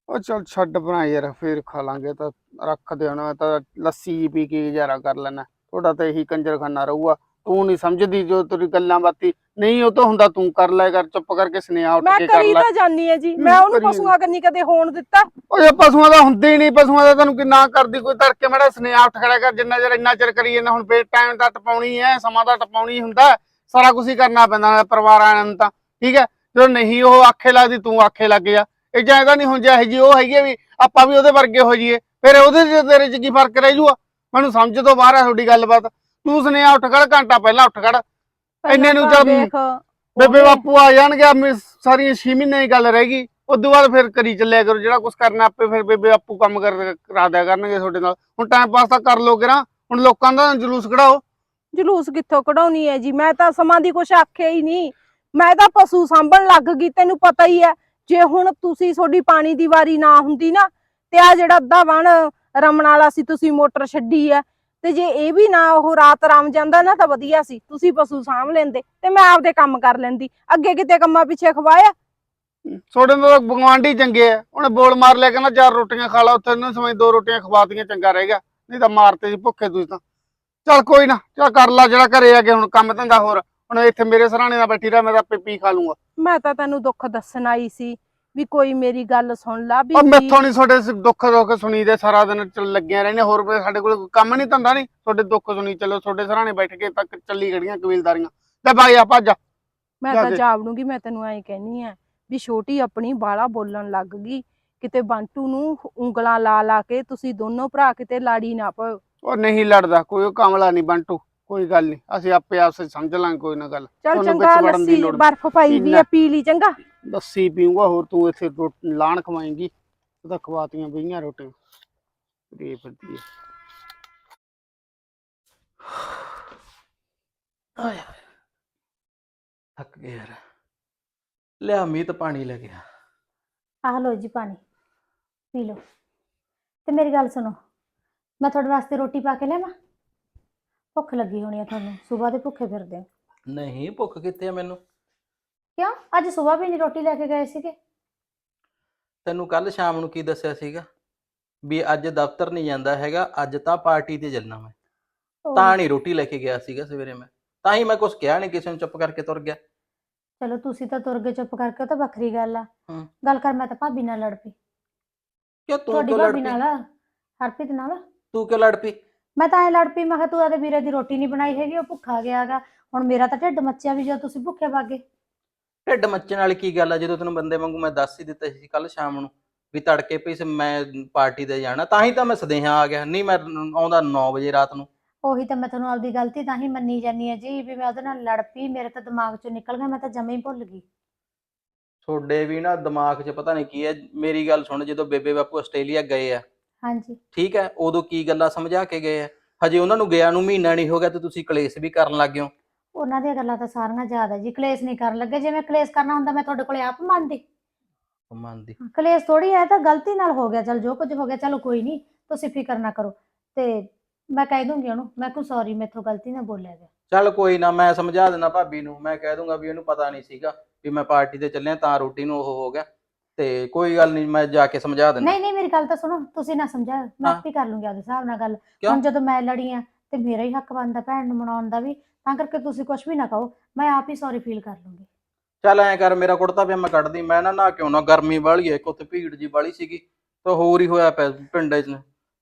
ਉਹ ਚਲ ਛੱਡ ਬਣਾ ਯਾਰ ਫੇਰ ਖਾ ਲਾਂਗੇ ਤਾਂ ਰੱਖ ਦੇ ਹੁਣ ਮੈਂ ਤਾਂ ਲੱਸੀ ਪੀ ਕੇ ਗੁਜ਼ਾਰਾ ਕਰ ਲੈਣਾ ਤੁਹਾਡਾ ਤਾਂ ਇਹੀ ਕੰਜਰਖਾਨਾ ਰਹੂਗਾ। ਤੂੰ ਨਹੀਂ ਸਮਝਦੀ ਜੋ ਤੇਰੀ ਗੱਲਾਂ ਬਾਤੀ ਨਹੀਂ ਉਹ ਤਾਂ ਹੁੰਦਾ ਤੂੰ ਕਰ ਲੈ ਕਰ ਚੁੱਪ ਕਰਕੇ ਸੁਨੇਹਾ ਉੱਠ ਮੈਂ ਕੇ ਕਰ ਕਰੀ ਲੈ। ਤਾਂ ਜਾਨੀ ਹੈ ਜੀ। ਮੈਂ ਉਹਨੂੰ ਕਰੀ ਪਸ਼ੂਆਂ ਕੰਨੀ ਕਦੇ ਹੋਣ ਦਿੱਤਾ। ਓਏ ਪਸ਼ੂਆਂ ਦਾ ਹੁੰਦੇ ਹੀ ਨਹੀਂ। ਪਸ਼ੂਆਂ ਦਾ ਤੈਨੂੰ ਕਿੰਨਾ ਕਰਦੀ ਕੋਈ ਤੜਕੇ ਮੜਾ ਸੁਨੇਹਾ ਉੱਠ ਖੜਿਆ ਕਰ ਜਿੰਨਾ ਚਿਰ ਇੰਨਾ ਚਿਰ ਕਰੀ ਜਾਂਦਾ ਹੁਣ ਫੇਰ ਟਾਈਮ ਦਾ ਟਪਾਉਣੀ ਹੈ ਸਮਾਂ ਦਾ ਟਪਾਉਣੀ ਹੁੰਦਾ। ਸਾਰਾ ਕੁਝ ਹੀ ਕਰਨਾ ਪੈਂਦਾ ਹੈ ਪਰਿਵਾਰਾਂ ਨੂੰ ਤਾਂ ਠੀਕ ਹੈ? ਜੋ ਨਹੀਂ ਉਹ ਆਖੇ ਲੱਗਦੀ ਤੂੰ ਆਖੇ ਲੱਗ ਜਾ। ਇਹ ਜਾਂ ਇਹਦਾ ਨਹੀਂ ਹੁਣ ਜਿਹੇ ਜੀ ਉਹ ਹੈਗੀ ਵੀ ਆਪਾਂ ਵੀ ਉਹਦੇ ਵਰਗੇ ਹੋ ਜਾਈਏ। ਫਿਰ ਉਹਦੇ ਚ ਤੇਰੇ ਚ ਕੀ ਫ਼ਰਕ ਰਹਿ ਜੂਗਾ? ਮੈਨੂੰ ਸਮਝ ਤੋਂ ਬਾਹਰ ਹੈ ਤੁਹਾਡੀ ਗੱਲਬਾਤ। ਤੂੰ ਸੁਨੇਹਾ ਉੱਠ ਖੜ ਘੰਟਾ ਪਹਿਲਾਂ ਉੱਠ ਖੜ। ਇੰਨੇ ਨੂੰ ਤਾਂ ਜਦ ਬੇਬੇ ਬਾਪੂ ਆ ਜਾਣਗੇ ਆਪਣੀ ਸਾਰੀਆਂ 6 ਮਹੀਨੇ ਦੀ ਗੱਲ ਰਹਿ ਗਈ। ਉਦੋਂ ਬਾਅਦ ਫਿਰ ਕਰੀ ਚੱਲਿਆ ਕਰੋ ਜਿਹੜਾ ਕੁਝ ਕਰਨਾ ਆਪੇ ਫਿਰ ਬੇਬੇ ਬਾਪੂ ਕੰਮ ਕਰ ਕਰਾ ਦਿਆ ਕਰਨਗੇ ਤੁਹਾਡੇ ਨਾਲ। ਹੁਣ ਟਾਈਮ ਪਾਸ ਤਾਂ ਕਰ ਲੋਗੇ ਨਾ ਹੁਣ ਲੋਕਾਂ ਦਾ ਜਲੂਸ ਕਢਾਓ। ਜਲੂਸ ਕਿੱਥੋਂ ਕਢਾਉਣੀ ਹੈ ਜੀ? ਮੈਂ ਤਾਂ ਸਮਾਂ ਦੀ ਕੁਛ ਆਖਿਆ ਹੀ ਨਹੀਂ। ਮੈਂ ਤਾਂ ਪਸ਼ੂ ਸਾਂਭਣ ਲੱਗ ਗਈ, ਤੈਨੂੰ ਪਤਾ ਹੀ ਹੈ। ਜੇ ਹੁਣ ਤੁਸੀਂ ਤੁਹਾਡੀ ਪਾਣੀ ਦੀ ਵਾਰੀ ਨਾ ਹੁੰਦੀ ਨਾ, ਤੇ ਆ ਜਿਹੜਾ ਅੱਧਾ ਵਣ ਰਮਣ ਵਾਲਾ ਸੀ, ਤੁਸੀਂ ਮੋਟਰ ਛੱਡੀ ਆ ਤੇ ਜੇ ਇਹ ਵੀ ਨਾ ਉਹ ਰਾਤ ਰਾਮ ਜਾਂਦਾ ਨਾ, ਤਾਂ ਵਧੀਆ ਸੀ। ਤੁਸੀਂ ਪਸ਼ੂ ਸਾਂਭ ਲੈਂਦੇ ਤੇ ਮੈਂ ਆਪਦੇ ਕੰਮ ਕਰ ਲੈਂਦੀ। ਅੱਗੇ ਕਿਤੇ ਕੰਮਾਂ ਪਿੱਛੇ ਖਵਾਇਆ? ਤੁਹਾਡੇ ਨਾਲ ਤਾਂ ਚੰਗੇ ਆ। ਉਹਨੇ ਬੋਲ ਮਾਰ ਲਿਆ, ਕਹਿੰਦਾ ਚਾਰ ਰੋਟੀਆਂ ਖਾ ਲਾ, ਉੱਥੇ ਨੂੰ ਸਮਝ ਦੋ ਰੋਟੀਆਂ ਖਵਾਤੀਆਂ ਚੰਗਾ ਰਹੇਗਾ। ਨਹੀਂ ਤਾਂ ਮਾਰਤੇ ਸੀ ਭੁੱਖੇ ਤੁਸੀਂ ਤਾਂ। ਚੱਲ ਕੋਈ ਨਾ ਚੱਲ ਕਰ ਲਾ ਜਿਹੜਾ ਘਰੇ ਆ ਕੇ ਹੁਣ ਕੰਮ ਧੰਦਾ ਹੋਰ। ਹੁਣ ਇੱਥੇ ਮੇਰੇ ਸਰਾਣੇ ਨਾਲ ਬੈਠੀ ਰਹਿ ਮੈਂ ਤਾਂ ਆਪੇ ਪੀ ਖਾ ਲੂੰਗਾ। ਮੈਂ ਤਾਂ ਤੈਨੂੰ ਦੁੱਖ ਦੱਸਣ ਆਈ ਸੀ ਵੀ ਕੋਈ ਮੇਰੀ ਗੱਲ ਸੁਣ ਲਾ ਵੀ ਉਹ ਮੈਥੋਂ ਨਹੀਂ ਤੁਹਾਡੇ ਸ- ਦੁੱਖ ਦੁੱਖ ਸੁਣੀਦੇ ਸਾਰਾ ਦਿਨ ਚੱਲ ਲੱਗੀਆਂ ਰਹਿੰਦੇ ਹੋਰ ਕੋਈ ਸਾਡੇ ਕੋਲ ਕੋਈ ਕੰਮ ਨਹੀਂ ਧੰਦਾ ਨਹੀਂ ਤੁਹਾਡੇ ਦੁੱਖ ਸੁਣੀ ਚੱਲੋ ਤੁਹਾਡੇ ਸਰਾਣੇ ਬੈਠ ਕੇ ਤੱਕ ਚੱਲੀ ਗੜੀਆਂ ਕਬੀਲਦਾਰੀਆਂ। ਤੇ ਬਾਈ ਆ ਭੱਜ ਮੈਂ ਜਾ ਤਾਂ ਦੇ। ਜਾਵੜੂਗੀ ਮੈਂ ਤੈਨੂੰ ਐਂ ਕਹਿਨੀ ਆ ਵੀ ਛੋਟੀ ਆਪਣੀ ਬਾਲਾ ਬੋਲਣ ਲੱਗ ਗਈ। ਕਿਤੇ ਬੰਟੂ ਨੂੰ ਉਂਗਲਾਂ ਲਾ ਲਾ ਕੇ ਤੁਸੀਂ ਦੋਨੋਂ ਭਰਾ ਕਿਤੇ ਲਾੜੀ ਨਾ ਪਓ। ਉਹ ਨਹੀਂ ਲੜਦਾ ਕੋਈ ਉਹ ਕਮਲਾ ਨਹੀਂ ਬੰਟੂ ਕੋਈ ਗੱਲ ਨਹੀਂ ਅਸੀਂ ਆਪੇ ਆਪਸ ਸਮਝ ਲਾਂਗੇ ਕੋਈ ਨਾ ਗੱਲ। ਚੱਲ ਤੁਹਾਨੂੰ ਚੰਗਾ ਵਿੱਚ ਵੜਨ ਦੀ ਲੱਸੀ ਲੋੜ ਬਰਫ਼ ਪਾਈ ਵੀ ਆ ਪੀ ਲਈ ਚੰਗਾ। ਲੱਸੀ ਪੀਊਂਗਾ ਹੋਰ ਤੂੰ ਇੱਥੇ ਰੋ- ਲਾਣ ਖਵਾਏਂਗੀ ਉਹ ਤਾਂ ਖਵਾਤੀਆਂ ਬਈਆਂ ਰੋਟੀਆਂ। ਰੇ ਫੱਦੀ ਆਇਆ ਥੱਕ ਗਿਆ ਯਾਰ। ਲਿਆ ਮੀਤ ਪਾਣੀ ਲੈ ਗਿਆ ਆਹ ਲਓ ਜੀ ਪਾਣੀ ਪੀ ਲਓ। ਤੇ ਮੇਰੀ ਗੱਲ ਸੁਣੋ ਮੈਂ ਤੁਹਾਡੇ ਵਾਸਤੇ ਰੋਟੀ ਪਾ ਕੇ ਲਿਆਵਾਂ? ਭੁੱਖ ਲੱਗੀ ਹੋਣੀ ਆ ਤੁਹਾਨੂੰ ਸਵੇਰ ਦੇ ਭੁੱਖੇ ਫਿਰਦੇ ਹੋ। ਨਹੀਂ ਭੁੱਖ ਕਿੱਥੇ ਆ ਮੈਨੂੰ? ਕਿਉਂ? ਅੱਜ ਸਵੇਰ ਵੀ ਨਹੀਂ ਰੋਟੀ ਲੈ ਕੇ ਗਏ ਸੀਗੇ। ਤੈਨੂੰ ਕੱਲ ਸ਼ਾਮ ਨੂੰ ਕੀ ਦੱਸਿਆ ਸੀਗਾ? ਵੀ ਅੱਜ ਦਫ਼ਤਰ ਨਹੀਂ ਜਾਂਦਾ ਹੈਗਾ ਅੱਜ ਤਾਂ ਪਾਰਟੀ ਤੇ ਚੱਲਣਾ ਮੈਂ। ਉਹ ਤਾਂ ਨਹੀਂ ਰੋਟੀ ਲੈ ਕੇ ਗਿਆ ਸੀਗਾ ਸਵੇਰੇ ਮੈਂ। ਤਾਂ ਹੀ ਮੈਂ ਕੁਝ ਕਿਹਾ ਨਹੀਂ ਕਿਸੇ ਨੂੰ ਚੁੱਪ ਕਰਕੇ ਤੁਰ ਗਿਆ। ਚਲੋ ਤੁਸੀਂ ਤਾਂ ਤੁਰ ਗਏ ਚੁੱਪ ਕਰਕੇ ਉਹ ਤਾਂ ਵੱਖਰੀ ਗੱਲ ਆ। ਗੱਲ ਕਰ ਮੈਂ ਤਾਂ ਭਾਬੀ ਨਾਲ ਲੜ ਪਈ। ਕਿਉਂ ਤੂੰ ਤੁਹਾਡੀ ਕਿਉਂ ਲੜ ਭਾਬੀ ਪਈ? ਨਾਲ ਹਰਪ੍ਰੀਤ ਨਾਲ? ਤੂੰ ਕਿਉਂ ਲੜ ਪਈ? ਮੈਂ ਤਾਂ ਐ ਲੜ ਪਈ ਮੈਂ ਕਿਹਾ ਤੂੰ ਆਦੇ ਵੀਰੇ ਦੀ ਰੋਟੀ ਨਹੀਂ ਬਣਾਈ ਹੈਗੀ ਉਹ ਭੁੱਖਾ ਗਿਆਗਾ ਹੁਣ ਮੇਰਾ ਤਾਂ ਢਿੱਡ ਮੱਚਿਆ ਵੀ ਜਦੋਂ ਤੁਸੀਂ ਭੁੱਖੇ ਭਾਗੇ। ਢਿੱਡ ਮੱਚਣ ਵਾਲੀ ਕੀ ਗੱਲ ਆ? ਜਦੋਂ ਤੈਨੂੰ ਬੰਦੇ ਵਾਂਗੂ ਮੈਂ ਦੱਸ ਹੀ ਦਿੱਤਾ ਸੀ ਕੱਲ ਸ਼ਾਮ ਨੂੰ ਵੀ ਤੜਕੇ ਪਈ ਸੀ ਮੈਂ ਪਾਰਟੀ ਤੇ ਜਾਣਾ ਤਾਂ ਹੀ ਤਾਂ ਮੈਂ ਸਦੇਹਾ ਆ ਗਿਆ। ਨਹੀਂ ਮੈਂ ਆਉਂਦਾ 9 ਵਜੇ ਰਾਤ ਨੂੰ। ਉਹੀ ਤਾਂ ਮੈਂ ਤੁਹਾਨੂੰ ਆਪਦੀ ਗਲਤੀ ਤਾਂ ਹੀ ਮੰਨੀ ਜਾਨੀ ਆ ਜੀ ਵੀ ਮੈਂ ਉਹਦੇ ਨਾਲ ਲੜ ਪਈ ਮੇਰੇ ਤਾਂ ਦਿਮਾਗ ਚੋਂ ਨਿਕਲ ਗਿਆ ਮੈਂ ਤਾਂ ਜਮੇ ਹੀ ਭੁੱਲ ਗਈ। ਤੁਹਾਡੇ ਵੀ ਨਾ ਦਿਮਾਗ 'ਚ ਪਤਾ ਨਹੀਂ ਕੀ ਹੈ ਮੇਰੀ ਗੱਲ ਸੁਣ ਜਦੋਂ ਬੇਬੇ ਬਾਪੂ ਆਸਟ੍ਰੇਲੀਆ ਗਏ ਆ ਹਾਂਜੀ। ਠੀਕ ਹੈ ਉਦੋਂ ਕੀ ਗੱਲਾਂ ਸਮਝਾ ਕੇ ਗਏ ਆ? ਹਜੇ ਉਹਨਾਂ ਨੂੰ ਗਿਆ ਨੂੰ ਮਹੀਨਾ ਨਹੀਂ ਹੋ ਗਿਆ ਤੇ ਤੁਸੀਂ ਕਲੇਸ਼ ਵੀ ਕਰਨ ਲੱਗ ਗਏ ਹੋ। ਉਹਨਾਂ ਦੀਆਂ ਗੱਲਾਂ ਤਾਂ ਸਾਰੀਆਂ ਆ ਜੀ ਕਲੇਸ਼ ਨਹੀਂ ਕਰਨ ਲੱਗੇ। ਜੇ ਮੈਂ ਕਲੇਸ਼ ਕਰਨਾ ਹੁੰਦਾ ਮੈਂ ਤੁਹਾਡੇ ਕੋਲੇ ਆਪ ਮੰਨਦੀ। ਮੰਨਦੀ। ਕਲੇਸ਼ ਥੋੜੀ ਹੈ ਤਾਂ ਗਲਤੀ ਨਾਲ ਹੋ ਗਿਆ। ਚਲ ਜੋ ਕੁਝ ਹੋ ਗਿਆ ਚਲੋ ਕੋਈ ਨਹੀਂ ਤੁਸੀਂ ਫਿਕਰ ਨਾ ਕਰੋ। ਤੇ ਮੈਂ ਕਹਿ ਦੂੰਗੀ ਉਹਨੂੰ ਮੈਂ ਕੋ ਸੌਰੀ ਮੈਥੋਂ ਗਲਤੀ ਨਾਲ ਬੋਲਿਆ ਗਿਆ ਚੱਲ ਕੋਈ ਨਾ ਮੈਂ ਸਮਝਾ ਦੇਣਾ ਭਾਬੀ ਨੂੰ। ਮੈਂ ਕਹਿ ਦੂੰਗਾ ਵੀ ਇਹਨੂੰ ਪਤਾ ਨਹੀਂ ਸੀਗਾ ਵੀ ਮੈਂ ਪਾਰਟੀ ਤੇ ਚੱਲਿਆ ਤਾਂ ਰੋਟੀ ਨੂੰ ਉਹ ਹੋ ਗਿਆ। ਤੇ ਕੋਈ ਗੱਲ ਨਹੀਂ ਮੈਂ ਜਾ ਕੇ ਸਮਝਾ ਦਿੰਦਾ। ਨਹੀਂ ਨਹੀਂ ਮੇਰੀ ਗੱਲ ਤਾਂ ਸੁਣੋ ਤੁਸੀਂ ਨਾ ਸਮਝਾਓ ਮੈਂ ਹਾਂ। ਆਪੇ ਕਰ ਲੂੰਗੀ ਆਪਦੇ ਹਿਸਾਬ ਨਾਲ ਗੱਲ। ਕਿਉਂ? ਹੁਣ ਜਦੋਂ ਮੈਂ ਲੜੀ ਆ ਤੇ ਮੇਰਾ ਹੀ ਹੱਕ ਬਣਦਾ ਭੈਣ ਨੂੰ ਮਨਾਉਣ ਦਾ ਵੀ ਤਾਂ ਕਰਕੇ ਤੁਸੀਂ ਕੁਝ ਵੀ ਨਾ ਕਹੋ ਮੈਂ ਆਪ ਹੀ ਸੌਰੀ ਫੀਲ ਕਰ ਲੂੰਗੀ। ਚੱਲ ਐਂ ਕਰ ਮੇਰਾ ਕੁੜਤਾ ਪਿਆ ਮੈਂ ਕੱਢਦੀ ਮੈਂ ਨਾ ਨਾ ਕਿਉਂ ਨਾ ਗਰਮੀ ਵਾਲੀ ਇੱਕ ਉੱਥੇ ਭੀੜ ਜੀ ਵਾਲੀ ਸੀਗੀ ਤਾਂ ਹੋਰ ਹੀ ਹੋਇਆ ਪਿਆ ਪਿੰਡੇ 'ਚ।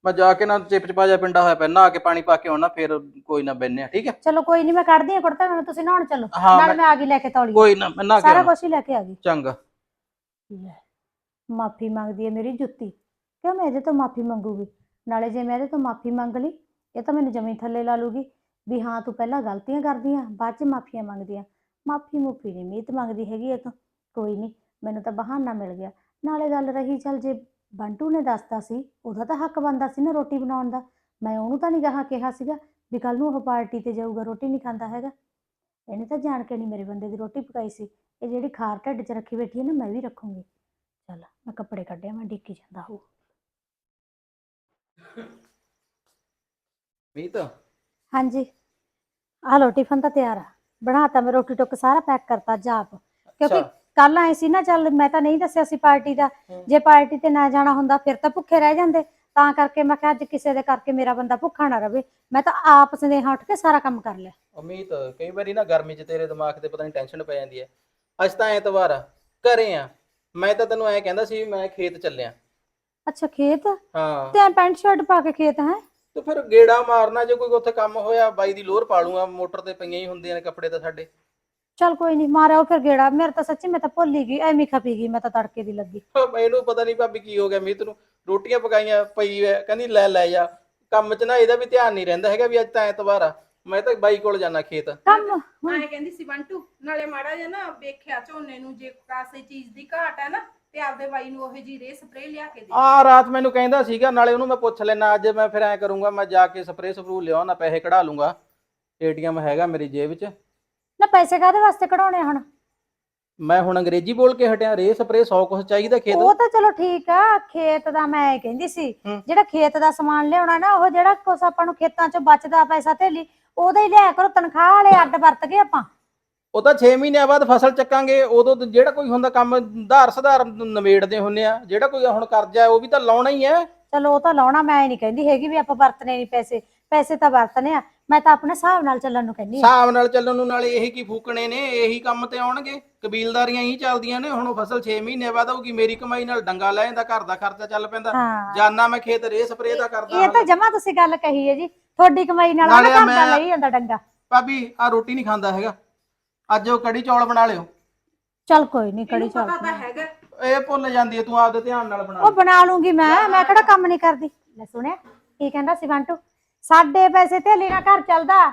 ਮੈਂ ਜਾ ਕੇ ਨਾ ਚਿਪ ਚਪਾ ਜਾ ਪਿੰਡਾ ਹੋਇਆ ਪਿਆ ਨਹਾ ਕੇ ਪਾਣੀ ਪਾ ਕੇ ਆਉਣਾ ਫਿਰ ਕੋਈ ਨਾ ਬੈਨੇ ਠੀਕ ਹੈ ਚਲੋ ਕੋਈ ਨਹੀਂ ਮੈਂ ਕੱਢਦੀ ਆ ਕੁੜਤਾ ਮੈਨੂੰ ਤੁਸੀਂ ਨਹਾਉਣ ਚੱਲੋ। ਹਾਂ ਨਾਲ ਮੈਂ- ਮੈਂ ਆ ਗਈ ਲੈ ਕੇ ਤੌਲੀ ਕੋਈ ਨਾ ਮੈਂ ਨਹਾ ਕੇ ਸਾਰਾ। ਕੁਝ ਹੀ ਲੈ ਕੇ ਆ ਗਈ। ਚੰਗਾ। ਮਾਫੀ ਮੰਗਦੀ ਹੈ ਮੇਰੀ ਜੁੱਤੀ। ਕਿਉਂ ਮੈਂ ਇਹਦੇ ਤੋਂ ਮਾਫੀ ਮੰਗੂਗੀ? ਨਾਲੇ ਜੇ ਮੈਂ ਇਹਦੇ ਤੋਂ ਮਾਫੀ ਮੰਗ ਲਈ, ਇਹ ਤਾਂ ਮੈਨੂੰ ਜਮੀ ਥੱਲੇ ਲਾ ਲੂਗੀ। ਵੀ ਹਾਂ, ਤੂੰ ਪਹਿਲਾਂ ਗਲਤੀਆਂ ਕਰਦੀਆਂ ਬਾਅਦ ਚ ਮਾਫੀਆਂ ਮੰਗਦੀਆਂ ਮਾਫੀ ਮੁਫੀ ਨਹੀਂ, ਮੀਤ ਮੰਗਦੀ ਹੈਗੀ ਇਹ ਤਾਂ। ਕੋਈ ਨਹੀਂ, ਮੈਨੂੰ ਤਾਂ ਬਹਾਨਾ ਮਿਲ ਗਿਆ। ਨਾਲੇ ਗੱਲ ਰਹੀ ਚੱਲ ਜੇ ਬੰਟੂ ਨੇ ਦੱਸਤਾ ਸੀ, ਉਹਦਾ ਤਾਂ ਹੱਕ ਬਣਦਾ ਸੀ ਨਾ ਰੋਟੀ ਬਣਾਉਣ ਦਾ। ਮੈਂ ਉਹਨੂੰ ਤਾਂ ਨਹੀਂ ਗਾਹਾਂ ਕਿਹਾ ਸੀਗਾ ਵੀ ਕੱਲ ਨੂੰ ਉਹ ਪਾਰਟੀ ਤੇ ਜਾਊਗਾ, ਰੋਟੀ ਨਹੀਂ ਖਾਂਦਾ ਹੈਗਾ। ਇਹਨੇ ਤਾਂ ਜਾਣ ਕੇ ਨਹੀਂ ਮੇਰੇ ਬੰਦੇ ਦੀ ਰੋਟੀ ਪਕਾਈ ਸੀ। ਇਹ ਜਿਹੜੀ ਖਾਰ ਢਿੱਡ 'ਚ ਰੱਖੀ ਬੈਠੀ ਹੈ ਨਾ ਮੈਂ ਵੀ ਰੱਖੂੰਗੀ। ਚੱਲ ਮੈਂ ਕੱਪੜੇ ਕੱਢਿਆ ਮੈਂ ਡਿੱਕੀ ਜਾਂਦਾ ਹੋ ਮੀਤ? ਹਾਂਜੀ। ਆਹ ਲੋ ਟਿਫਨ ਤਾਂ ਤਿਆਰ ਆ। ਬਣਾਤਾ ਮੈਂ ਰੋਟੀ ਟੁੱਕ ਸਾਰਾ ਪੈਕ ਕਰਤਾ ਜਾਪ ਕਿਉਂਕਿ ਅੱਛਾ। ਕੱਲ ਆਏ ਸੀ ਨਾ ਚੱਲ ਮੈਂ ਤਾਂ ਨਹੀਂ ਦੱਸਿਆ ਸੀ ਪਾਰਟੀ ਦਾ। ਹਮ। ਜੇ ਪਾਰਟੀ ਤੇ ਨਾ ਜਾਣਾ ਹੁੰਦਾ ਫਿਰ ਤਾਂ ਭੁੱਖੇ ਰਹਿ ਜਾਂਦੇ। ਤਾਂ ਕਰਕੇ ਮੈਂ ਕਿਹਾ ਅੱਜ ਕਿਸੇ ਦੇ ਕਰਕੇ ਮੇਰਾ ਬੰਦਾ ਭੁੱਖਾ ਨਾ ਰਵੇ। ਮੈਂ ਤਾਂ ਆਪ ਸੰਦੇਹਾ ਉੱਠ ਕੇ ਸਾਰਾ ਕੰਮ ਕਰ ਲਿਆ। ਉਮੀਦ ਕਈ ਵਾਰੀ ਨਾ ਗਰਮੀ 'ਚ ਤੇਰੇ ਦਿਮਾਗ ਤੇ ਪਤਾ ਨਹੀਂ ਟੈਨਸ਼ਨ ਪੈ ਜਾਂਦੀ ਹੈ। ਅੱਜ ਤਾਂ ਐਤਵਾਰ ਆ ਘਰੇ ਆ। ਮੈਂ ਤਾਂ ਤੈਨੂੰ ਐਂ ਕਹਿੰਦਾ ਸੀ ਵੀ ਮੈਂ ਖੇਤ ਚੱਲਿਆ। ਅੱਛਾ ਖੇਤ? ਹਾਂ। ਤੇ ਪੈਂਟ ਸ਼ਰਟ ਪਾ ਕੇ ਖੇਤ ਹੈ? ਤੇ ਫਿਰ ਗੇੜਾ ਮਾਰਨਾ ਜੇ ਕੋਈ ਉੱਥੇ ਕੰਮ ਹੋਇਆ ਬਾਈ ਦੀ ਲੋਰ ਪਾ ਲੂੰਗਾ ਮੋਟਰ ਤੇ ਪਈਆਂ ਹੀ ਹੁੰਦੀਆਂ ਨੇ ਕੱਪੜੇ ਤਾਂ ਸਾਡੇ। ਚੱਲ ਕੋਈ ਨਹੀਂ ਮਾਰਿਆ ਉਹ ਫਿਰ ਗੇੜਾ। ਮੇਰੇ ਤਾਂ ਸੱਚੀ ਮੈਂ ਤਾਂ ਭੁੱਲ ਹੀ ਗਈ ਐਵੇਂ ਖਪੀ ਗਈ ਮੈਂ ਤਾਂ ਤੜਕੇ ਦੀ ਲੱਗੀ। ਮੈਨੂੰ ਪਤਾ ਨਹੀਂ ਭਾਬੀ ਕੀ ਹੋ ਗਿਆ ਮੀਤ ਨੂੰ ਰੋਟੀਆਂ ਪਕਾਈਆਂ ਪਈ ਐ ਕਹਿੰਦੀ ਲੈ ਲੈ ਜਾ। ਕੰਮ 'ਚ ਨਾ ਇਹਦਾ ਵੀ ਧਿਆਨ ਨਹੀਂ ਰਹਿੰਦਾ ਹੈਗਾ ਵੀ ਅੱਜ ਤਾਂ ਐਤਵਾਰ ਆ। ਮੈਂ ਤਾਂ ਬਾਈ ਕੋਲ ਜਾਣਾ ਖੇਤ। ਕੰਮ ਮੈਂ ਕਹਿੰਦੀ ਸੀ ਬੰਟੂ ਨਾਲੇ ਮਾੜਾ ਜਿਹਾ ਨਾ ਵੇਖਿਆ ਝੋਨੇ ਨੂੰ ਜੇ ਕਾਸੇ ਚੀਜ਼ ਦੀ ਘਾਟ ਹੈ ਨਾ ਤੇ ਆਪਦੇ ਬਾਈ ਨੂੰ ਉਹੇ ਜੀ ਰੇ ਸਪਰੇ ਲਿਆ ਕੇ ਦੇ। ਆ ਰਾਤ ਮੈਨੂੰ ਕਹਿੰਦਾ ਸੀਗਾ ਨਾਲੇ ਉਹਨੂੰ ਮੈਂ ਪੁੱਛ ਲੈਣਾ ਅੱਜ ਮੈਂ ਫਿਰ ਐ ਕਰੂੰਗਾ ਮੈਂ ਜਾ ਕੇ ਸਪਰੇਅ ਸਪਰੂ ਲਿਆਉਣਾ ਪੈਸੇ ਕਢਾ ਲੂੰਗਾ। ਏਟੀਐਮ ਹੈਗਾ ਮੇਰੀ ਜੇਬ 'ਚ। ਨਾ ਪੈਸੇ ਕਾਹਦੇ ਵਾਸਤੇ ਕਢਾਉਣੇ ਹੁਣ? ਮੈਂ ਹੁਣ ਅੰਗਰੇਜ਼ੀ ਬੋਲ ਕੇ ਹਟਿਆ ਰੇ ਸਪਰੇਅ 100 ਕੁਛ ਚਾਹੀਦਾ ਖੇਤ। ਉਹ ਤਾਂ ਚਲੋ ਠੀਕ ਆ ਖੇਤ ਦਾ ਮੈਂ ਇਹ ਕਹਿੰਦੀ ਸੀ। ਜਿਹੜਾ ਖੇਤ ਦਾ ਸਮਾਨ ਲਿਆਉਣਾ ਨਾ ਉਹ ਜਿਹੜਾ ਕੁਛ ਆਪਾਂ ਨੂੰ ਖੇਤਾਂ 'ਚ ਬਚਦਾ ਪੈਸਾ ਥੇਲੀ ਉਹਦਾ ਹੀ ਲਿਆ ਕਰੋ ਤਨਖਾਹ ਵਾਲੇ ਅੱਡ ਵਰਤ ਕੇ ਆਪਾਂ। ਉਹ ਤਾਂ 6 ਮਹੀਨਿਆਂ ਬਾਅਦ ਫਸਲ ਚੱਕਾਂਗੇ ਉਦੋਂ ਤਾਂ ਜਿਹੜਾ ਕੋਈ ਹੁੰਦਾ ਕੰਮ ਧਾਰ ਸੁਧਾਰ ਨਿਬੇੜਦੇ ਹੁੰਨੇ ਆ ਜਿਹੜਾ ਕੋਈ ਹੁਣ ਕਰਜ਼ਾ ਹੈ ਉਹ ਵੀ ਤਾਂ ਲਾਉਣਾ ਹੀ ਹੈ। ਚਲੋ ਉਹ ਤਾਂ ਲਾਉਣਾ ਮੈਂ ਨਹੀਂ ਕਹਿੰਦੀ ਹੈਗੀ ਵੀ ਆਪਾਂ ਵਰਤਨੇ ਨਹੀਂ ਪੈਸੇ ਪੈਸੇ ਤਾਂ ਵਰਤਨੇ ਆ। ਮੈਂ ਤਾਂ ਆਪਣੇ ਹਿਸਾਬ ਨਾਲ ਚੱਲਣ ਨੂੰ ਕਹਿੰਦੀ ਆ ਹਿਸਾਬ ਨਾਲ ਚੱਲਣ ਨੂੰ ਨਾਲੇ ਇਹੀ ਕੀ ਫੂਕਣੇ ਨੇ ਇਹੀ ਕੰਮ ਤੇ ਆਉਣਗੇ। ਕਬੀਲਦਾਰੀਆਂ ਹੀ ਚੱਲਦੀਆਂ ਨੇ ਹੁਣ ਉਹ ਫਸਲ 6 ਮਹੀਨੇ ਬਾਅਦ ਆਊਗੀ ਮੇਰੀ ਕਮਾਈ ਨਾਲ ਡੰਗਾ ਲੈ ਜਾਂਦਾ ਘਰ ਦਾ ਖਰਚਾ ਚੱਲ ਪੈਂਦਾ ਹਾਂ। ਜਾਨਾ ਮੈਂ ਖੇਤ ਰੇ ਸਪਰੇ ਦਾ ਕਰਦਾ ਇਹ ਤਾਂ ਜਮਾ ਤੁਸੀਂ ਗੱਲ ਕਹੀ ਹੈ ਜੀ ਤੁਹਾਡੀ ਕਮਾਈ ਨਾਲ ਨਾਲੇ ਉਹਨਾਂ ਘਰ ਦਾ ਮੈਂ- ਲਈ ਜਾਂਦਾ ਡੰਗਾ। ਭਾਬੀ ਆ ਰੋਟੀ ਨਹੀਂ ਖਾਂਦਾ ਹੈਗਾ। ਅੱਜ ਉਹ ਕੜੀ ਚੌਲ ਬਣਾ ਲਿਓ। ਚੱਲ ਕੋਈ ਨਹੀਂ ਕੜੀ ਚੱਲ ਪਤਾ ਤਾਂ ਹੈਗਾ। ਇਹ ਭੁੱਲ ਜਾਂਦੀ ਹੈ ਤੂੰ ਆਪਦੇ ਧਿਆਨ ਨਾਲ ਬਣਾ ਉਹ ਬਣਾ ਲੂੰਗੀ ਮੈਂ ਮੈਂ ਕਿਹੜਾ ਕੰਮ ਨਹੀਂ ਕਰਦੀ। ਲੈ ਸੁਣਿਆ ਕੀ ਕਹਿੰਦਾ ਸੀ ਬੰਟੂ ਸਾਡੇ ਪੈਸੇ ਤੇ ਨਾ ਘਰ ਚੱਲਦਾ।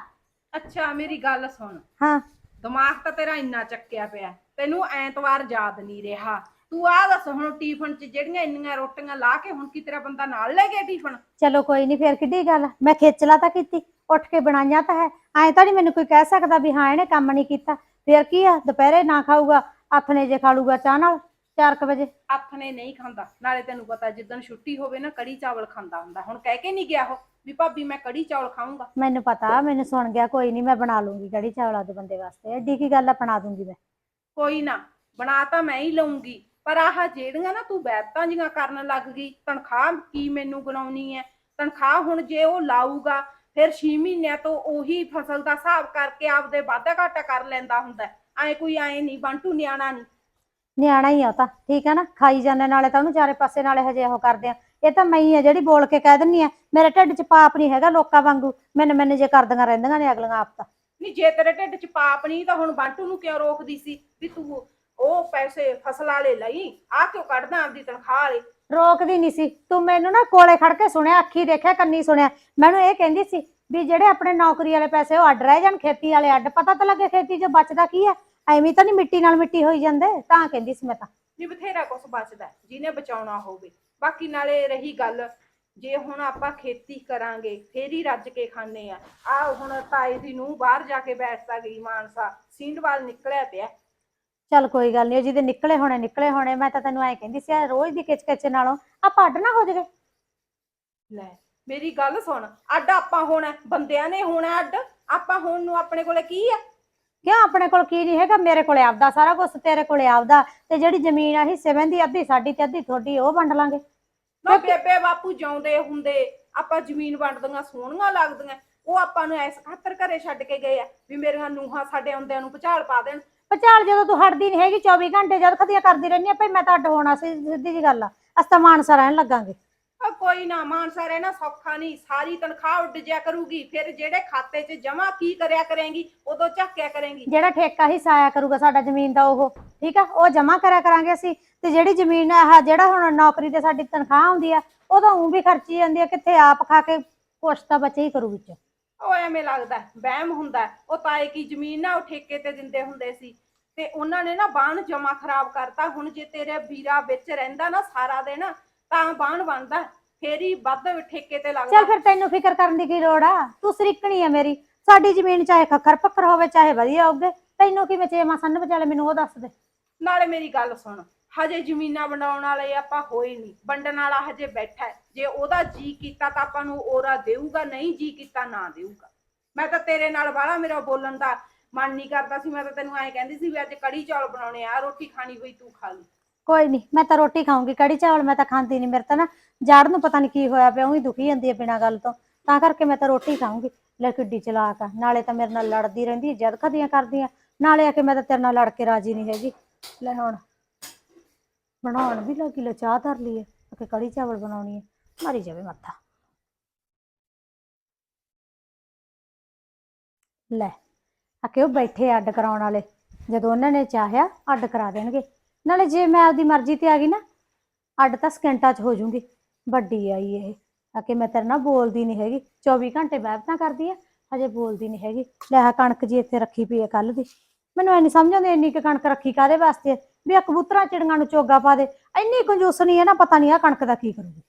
ਅੱਛਾ ਮੇਰੀ ਗੱਲ ਸੁਣ। ਹਾਂ। ਦਿਮਾਗ ਤਾਂ ਤੇਰਾ ਇੰਨਾ ਚੱਕਿਆ ਪਿਆ। ਤੈਨੂੰ ਐਤਵਾਰ ਯਾਦ ਨਹੀਂ ਰਿਹਾ। ਤੂੰ ਆ ਦੱਸ ਹੁਣ ਟਿਫਨ 'ਚ ਜਿਹੜੀਆਂ ਇੰਨੀਆਂ ਰੋਟੀਆਂ ਲਾ ਕੇ ਹੁਣ ਕੀ ਤੇਰਾ ਬੰਦਾ ਨਾਲ ਲੈ ਗਿਆ ਟਿਫਨ? ਚਲੋ ਕੋਈ ਨਹੀਂ ਫੇਰ ਕਿੱਡੀ ਗੱਲ ਮੈਂ ਖੇਚਲਾ ਤਾਂ ਕੀਤੀ, ਉੱਠ ਕੇ ਬਣਾਈਆਂ ਤਾਂ ਹੈ। ਐਂ ਤਾਂ ਨਹੀਂ ਮੈਨੂੰ ਕੋਈ ਕਹਿ ਸਕਦਾ ਵੀ ਹਾਂ, ਇਹਨੇ ਕੰਮ ਨਹੀਂ ਕੀਤਾ। ਫੇਰ ਕੀ ਆ, ਦੁਪਹਿਰੇ ਨਾ ਖਾਊਗਾ, ਆਥਣੇ ਜੇ ਖਾ ਲੂਗਾ ਚਾਹ ਨਾਲ। 4 ਵਜੇ। ਨੇ ਨਹੀਂ ਖਾਂਦਾ। ਨਾਲੇ ਤੈਨੂੰ ਪਤਾ ਜਿੱਦਣ ਛੁੱਟੀ ਹੋਵੇ ਨਾ ਕੜੀ ਚਾਵਲ ਖਾਂਦਾ ਹੁੰਦਾ। ਹੁਣ ਕਹਿ ਕੇ ਨਹੀਂ ਗਿਆ ਉਹ ਵੀ ਭਾਬੀ ਮੈਂ ਕੜੀ ਚਾਵਲ ਖਾਊਂਗਾ। ਮੈਨੂੰ ਪਤਾ ਮੈਨੂੰ ਸੁਣ ਗਿਆ ਕੋਈ ਨਹੀਂ ਮੈਂ ਬਣਾ ਲੂੰਗੀ ਕੜੀ ਚਾਵਲਾਂ ਦੇ ਬੰਦੇ ਵਾਸਤੇ। ਐਡੀ ਕੀ ਗੱਲ ਆ ਬਣਾ ਦੂੰਗੀ ਮੈਂ। ਕੋਈ ਨਾ ਬਣਾ ਤਾਂ ਮੈਂ ਹੀ ਲਊਂਗੀ। ਪਰ ਆਹ ਜਿਹੜੀਆਂ ਨਾ ਤੂੰ ਬੈਤਾਂ ਜੀਆਂ ਕਰਨ ਲੱਗ ਗਈ ਤਨਖਾਹ ਕੀ ਮੈਨੂੰ ਗਣਾਉਣੀ ਹੈ ਤਨਖਾਹ ਹੁਣ ਜੇ ਉਹ ਲਾਊਗਾ ਫਿਰ 6 ਮਹੀਨਿਆਂ ਤੋਂ ਉਹੀ ਫਸਲ ਦਾ ਹਿਸਾਬ ਕਰਕੇ ਆਪਦੇ ਵਾਧਾ ਘਾਟਾ ਕਰ ਲੈਂਦਾ ਹੁੰਦਾ। ਐ ਕੋਈ ਐ ਨਹੀਂ ਬੰਟੂ ਨਿਆਣਾ ਨਹੀਂ। ਨਿਆਣਾ ਹੀ ਆ ਉਹ ਤਾਂ ਠੀਕ ਹੈ ਨਾ? ਖਾਈ ਜਾਂਦੇ ਨਾਲੇ ਤਾਂ ਉਹਨੂੰ ਚਾਰੇ ਪਾਸੇ ਨਾਲੇ ਹਜੇ ਉਹ ਕਰਦੇ ਆ। ਇਹ ਤਾਂ ਮੈਂ ਹੀ ਆ ਜਿਹੜੀ ਬੋਲ ਕੇ ਕਹਿ ਦਿੰਨੀ ਆ ਮੇਰੇ ਢਿੱਡ 'ਚ ਪਾਪ ਨਹੀਂ ਹੈਗਾ ਲੋਕਾਂ ਵਾਂਗੂ। ਮੈਨੂੰ ਮੈਨੂੰ ਜੇ ਕਰਦੀਆਂ ਰਹਿੰਦੀਆਂ ਨੇ ਅਗਲੀਆਂ ਆਪ ਤਾਂ ਨਹੀਂ ਜੇ ਤੇਰੇ ਢਿੱਡ 'ਚ ਪਾਪ ਨਹੀਂ ਤਾਂ ਹੁਣ ਬੰਟੂ ਨੂੰ ਕਿਉਂ ਰੋਕਦੀ ਸੀ ਵੀ ਤੂੰ ਉਹ ਪੈਸੇ ਫਸਲ ਵਾਲੇ ਲਈ ਆ ਕਿਉਂ ਕੱਢਦਾ ਆਪਦੀ ਤਨਖਾਹ ਵਾਲੇ? ਰੋਕਦੀ ਨਹੀਂ ਸੀ। ਤੂੰ ਮੈਨੂੰ ਨਾ ਕੋਲੇ ਖੜ ਕੇ ਸੁਣਿਆ ਅੱਖੀ ਦੇਖਿਆ ਕੰਨੀ ਸੁਣਿਆ। ਮੈਨੂੰ ਇਹ ਕਹਿੰਦੀ ਸੀ ਵੀ ਜਿਹੜੇ ਆਪਣੇ ਨੌਕਰੀ ਵਾਲੇ ਪੈਸੇ ਉਹ ਅੱਡ ਰਹਿ ਜਾਣ ਖੇਤੀ ਵਾਲੇ ਅੱਡ। ਪਤਾ ਤਾਂ ਲੱਗੇ ਖੇਤੀ 'ਚ ਬਚਦਾ ਕੀ ਹੈ ਐਵੇਂ ਤਾਂ ਨਹੀਂ ਮਿੱਟੀ ਨਾਲ ਮਿੱਟੀ ਹੋਈ ਜਾਂਦੇ ਤਾਂ ਕਹਿੰਦੀ ਸੀ ਮੈਂ ਤਾਂ। ਨਹੀਂ ਬਥੇਰਾ ਕੁਛ ਬਚਦਾ ਹੈ, ਜਿਹਨੇ ਬਚਾਉਣਾ ਹੋਵੇ। ਬਾਕੀ ਨਾਲੇ ਰਹੀ ਗੱਲ ਜੇ ਹੁਣ ਆਪਾਂ ਖੇਤੀ ਕਰਾਂਗੇ ਫੇਰ ਹੀ ਰੱਜ ਕੇ ਖਾਣੇ ਆ ਆ ਹੁਣ ਤਾਏ ਦੀ ਨੂੰ ਬਾਹਰ ਜਾ ਕੇ ਬੈਠਦਾ ਗਈ ਮਾਨਸਾ। ਸਿੰਡਵਾਲ ਨਿਕਲਿਆ ਪਿਆ। ਚੱਲ ਕੋਈ ਗੱਲ ਨਹੀਂ ਜਿਹਦੇ ਨਿਕਲੇ ਹੋਣੇ ਨਿਕਲੇ ਹੋਣੇ ਮੈਂ ਤਾਂ ਤੈਨੂੰ ਐ ਕਹਿੰਦੀ ਸੀ ਆਹ ਰੋਜ਼ ਦੀ ਕਿਚ ਨਾਲੋਂ ਆਪਾਂ ਅੱਡ ਨਾ ਹੋ ਜਾਵੇ। ਲੈ ਮੇਰੀ ਗੱਲ ਸੁਣ ਅੱਡ ਆਪਾਂ ਹੋਣਾ ਬੰਦਿਆਂ ਨੇ ਹੋਣਾ ਅੱਡ। ਆਪਾਂ ਹੁਣ ਨੂੰ ਆਪਣੇ ਕੋਲੇ ਕੀ ਆ? ਕਿਉਂ ਆਪਣੇ ਕੋਲ ਕੀ ਨਹੀਂ ਹੈਗਾ? ਮੇਰੇ ਕੋਲੇ ਆਪਦਾ ਸਾਰਾ ਕੁਝ ਤੇਰੇ ਕੋਲੇ ਆਪਦਾ। ਤੇ ਜਿਹੜੀ ਜ਼ਮੀਨ ਆ ਹਿੱਸੇ ਵੰਦੀ ਅੱਧੀ ਸਾਡੀ ਤੇ ਅੱਧੀ ਤੁਹਾਡੀ ਉਹ ਵੰਡ ਲਾਂਗੇ। ਨਾ ਬੇਬੇ ਬਾਪੂ ਜਿਉਂਦੇ ਹੁੰਦੇ ਆਪਾਂ ਜ਼ਮੀਨ ਵੰਡਦੀਆਂ ਸੋਹਣੀਆਂ ਲੱਗਦੀਆਂ। ਉਹ ਆਪਾਂ ਨੂੰ ਐਸ ਖਾਤਰ ਘਰੇ ਛੱਡ ਕੇ ਗਏ ਆ ਵੀ ਮੇਰੀਆਂ ਨੂਹਾਂ ਸਾਡੇ ਆਉਂਦਿਆਂ ਨੂੰ ਭੁਚਾਲ ਪਾ ਦੇਣ। ਪਚਾਲ ਜਦੋਂ ਤੂੰ ਹਟਦੀ ਨਹੀਂ ਹੈਗੀ 24 ਘੰਟੇ ਜਦ ਖਦੀਆਂ ਕਰਦੀ ਰਹਿੰਦੀ ਆ ਭਈ ਮੈਂ ਤਾਂ ਅੱਡ ਹੋਣਾ ਸੀ ਸਿੱਧੀ ਜੀ ਗੱਲ ਆ। ਅਸਤਾ ਮਾਨਸਾ ਰਹਿਣ ਲੱਗਾਂਗੇ। ਕੋਈ ਨਾ ਮਾਨਸਾ ਰਹਿਣਾ ਸੌਖਾ ਨਹੀਂ। ਸਾਰੀ ਤਨਖਾਹ ਉੱਡ ਜਿਆ ਕਰੂਗੀ। ਫਿਰ ਜਿਹੜੇ ਖਾਤੇ 'ਚ ਜਮਾ ਕੀ ਕਰਿਆ ਕਰੇਂਗੀ ਉਦੋਂ ਝੱਕਿਆ ਕਰੇਂਗੀ। ਜਿਹੜਾ ਠੇਕਾ ਹਿੱਸਾ ਆਇਆ ਕਰੂਗਾ ਸਾਡਾ ਜ਼ਮੀਨ ਦਾ ਉਹ ਠੀਕ ਆ? ਉਹ ਜਮਾ ਕਰਿਆ ਕਰਾਂਗੇ ਅਸੀਂ। ਤੇ ਜਿਹੜੀ ਜ਼ਮੀਨ ਆ ਜਿਹੜਾ ਹੁਣ ਨੌਕਰੀ ਤੇ ਸਾਡੀ ਤਨਖਾਹ ਆਉਂਦੀ ਆ ਉਹ ਤਾਂ ਉਂ ਵੀ ਖਰਚੀ ਜਾਂਦੀ ਆ ਕਿੱਥੇ ਆਪ ਖਾ ਕੇ ਕੁਛ ਤਾਂ ਬਚੇ ਹੀ ਕਰੂ ਵਿੱਚ। ਉਹ ਐਵੇਂ ਲੱਗਦਾ ਵਹਿਮ ਹੁੰਦਾ। ਉਹ ਤਾਏ ਕੀ ਜ਼ਮੀਨ ਨਾ ਉਹ ਠੇਕੇ ਤੇ ਦਿੰਦੇ ਹੁੰਦੇ ਸੀ। ਤੇ ਉਹਨਾਂ ਨੇ ਨਾ ਬਾਣ ਜਮਾ ਖਰਾਬ ਕਰਤਾ। ਹੁਣ ਜੇ ਤੇਰੇ ਵੀਰਾ ਵਿੱਚ ਰਹਿੰਦਾ ਨਾ ਸਾਰਾ ਦਿਨ ਤਾਂ ਬਾਣ ਬਣਦਾ। ਫੇਰ ਹੀ ਵੱਧ ਠੇਕੇ ਤੇ ਲੱਗਦਾ। ਚੱਲ ਫਿਰ ਤੈਨੂੰ ਫਿਕਰ ਕਰਨ ਦੀ ਕੀ ਲੋੜ ਆ? ਤੂੰ ਸਰੀਕਣੀ ਆ ਮੇਰੀ। ਸਾਡੀ ਜ਼ਮੀਨ ਚਾਹੇ ਖੱਖਰ ਪੱਖਰ ਹੋਵੇ ਚਾਹੇ ਵਧੀਆ ਹੋਵੇ ਤੈਨੂੰ ਕੀ ਬਚੇ ਸੰਨ ਵਿਚਾਲੇ ਮੈਨੂੰ ਉਹ ਦੱਸ ਦੇ। ਨਾਲੇ ਮੇਰੀ ਗੱਲ ਸੁਣ ਹਜੇ ਜ਼ਮੀਨਾਂ ਵੰਡਾਉਣ ਵਾਲੇ ਆਪਾਂ ਹੋਏ ਨਹੀਂ ਵੰਡਣ ਵਾਲਾ ਹਜੇ ਬੈਠਾ ਹੈ। ਜੇ ਉਹਦਾ ਜੀ ਕੀਤਾ ਤਾਂ ਆਪਾਂ ਨੂੰ ਔਰਾ ਦੇਊਗਾ ਨਹੀਂ ਜੀ ਕੀਤਾ ਨਾ ਦੇਊਗਾ। ਮੈਂ ਤਾਂ ਤੇਰੇ ਨਾਲ ਵਾਲਾ ਮੇਰਾ ਬੋਲਣ ਦਾ ਮਨ ਨਹੀਂ ਕਰਦਾ ਸੀ। ਮੈਂ ਤਾਂ ਤੈਨੂੰ ਐਂ ਕਹਿੰਦੀ ਸੀ ਵੀ ਅੱਜ ਕੜੀ ਚੌਲ ਬਣਾਉਣੇ ਆ ਰੋਟੀ ਖਾਣੀ ਹੋਈ ਤੂੰ ਖਾ ਲਈ। ਕੋਈ ਨਹੀਂ ਮੈਂ ਤਾਂ ਰੋਟੀ ਖਾਊਂਗੀ। ਕੜੀ ਚਾਵਲ ਮੈਂ ਤਾਂ ਖਾਂਦੀ ਨਹੀਂ ਮੇਰੇ ਤਾਂ ਨਾ। ਜੜ ਨੂੰ ਪਤਾ ਨਹੀਂ ਕੀ ਹੋਇਆ ਪਿਆ, ਉਹੀ ਦੁਖੀ ਜਾਂਦੀ ਹੈ ਬਿਨਾਂ ਗੱਲ ਤੋਂ। ਤਾਂ ਕਰਕੇ ਮੈਂ ਤਾਂ ਰੋਟੀ ਖਾਊਂਗੀ। ਲੈ ਕਿੱਡੀ ਚਲਾਕ ਆ। ਨਾਲੇ ਤਾਂ ਮੇਰੇ ਨਾਲ ਲੜਦੀ ਰਹਿੰਦੀ ਹੈ ਜਦ ਖਦੀਆਂ ਕਰਦੀ ਆ। ਨਾਲੇ ਆ ਕੇ ਮੈਂ ਤਾਂ ਤੇਰੇ ਨਾਲ ਲੜ ਕੇ ਰਾਜੀ ਨਹੀਂ ਹੈਗੀ। ਲੈ ਹੁਣ, ਬਣਾਉਣ ਵੀ ਲੱਗੀ, ਲੈ ਚਾਹ ਧਰ ਲਈ ਹੈ ਕਿ ਕੜੀ ਚਾਵਲ ਬਣਾਉਣੀ ਹੈ ਮਾਰੀ ਜਾਵੇ ਮੱਥਾ। ਲੈ, ਆ ਕਿ ਉਹ ਬੈਠੇ ਆ ਅੱਡ ਕਰਾਉਣ ਵਾਲੇ। ਜਦੋਂ ਉਹਨਾਂ ਨੇ ਚਾਹਿਆ, ਅੱਡ ਕਰਾ ਦੇਣਗੇ। ਨਾਲੇ ਜੇ ਮੈਂ ਆਪਦੀ ਮਰਜ਼ੀ ਤੇ ਆ ਗਈ ਨਾ, ਅੱਡ ਤਾਂ ਸਕਿੰਟਾਂ 'ਚ ਹੋ ਜੂੰਗੀ। ਵੱਡੀ ਆਈ ਇਹ। ਆ ਕੇ ਮੈਂ ਤੇਰੇ ਨਾਲ ਬੋਲਦੀ ਨਹੀਂ ਹੈਗੀ। 24 ਘੰਟੇ ਬਹਿਬਤਾਂ ਕਰਦੀ ਆ, ਹਜੇ ਬੋਲਦੀ ਨਹੀਂ ਹੈਗੀ। ਲੈ ਆ ਕਣਕ ਜੀ ਇੱਥੇ ਰੱਖੀ ਪਈ ਆ ਕੱਲ ਦੀ। ਮੈਨੂੰ ਐ ਨਹੀਂ ਸਮਝ ਆਉਂਦੀ ਇੰਨੀ ਕੁ ਕਣਕ ਰੱਖੀ ਕਾਦੇ ਵਾਸਤੇ ਆ? ਵੀ ਆ ਕਬੂਤਰਾਂ ਚਿੜੀਆਂ ਨੂੰ ਚੋਗਾ ਪਾ ਦੇ। ਇੰਨੀ ਕੰਜੂਸ ਨਹੀਂ ਹੈ ਨਾ, ਪਤਾ ਨਹੀਂ ਆ ਕਣਕ ਦਾ ਕੀ ਕਰੂਗੀ।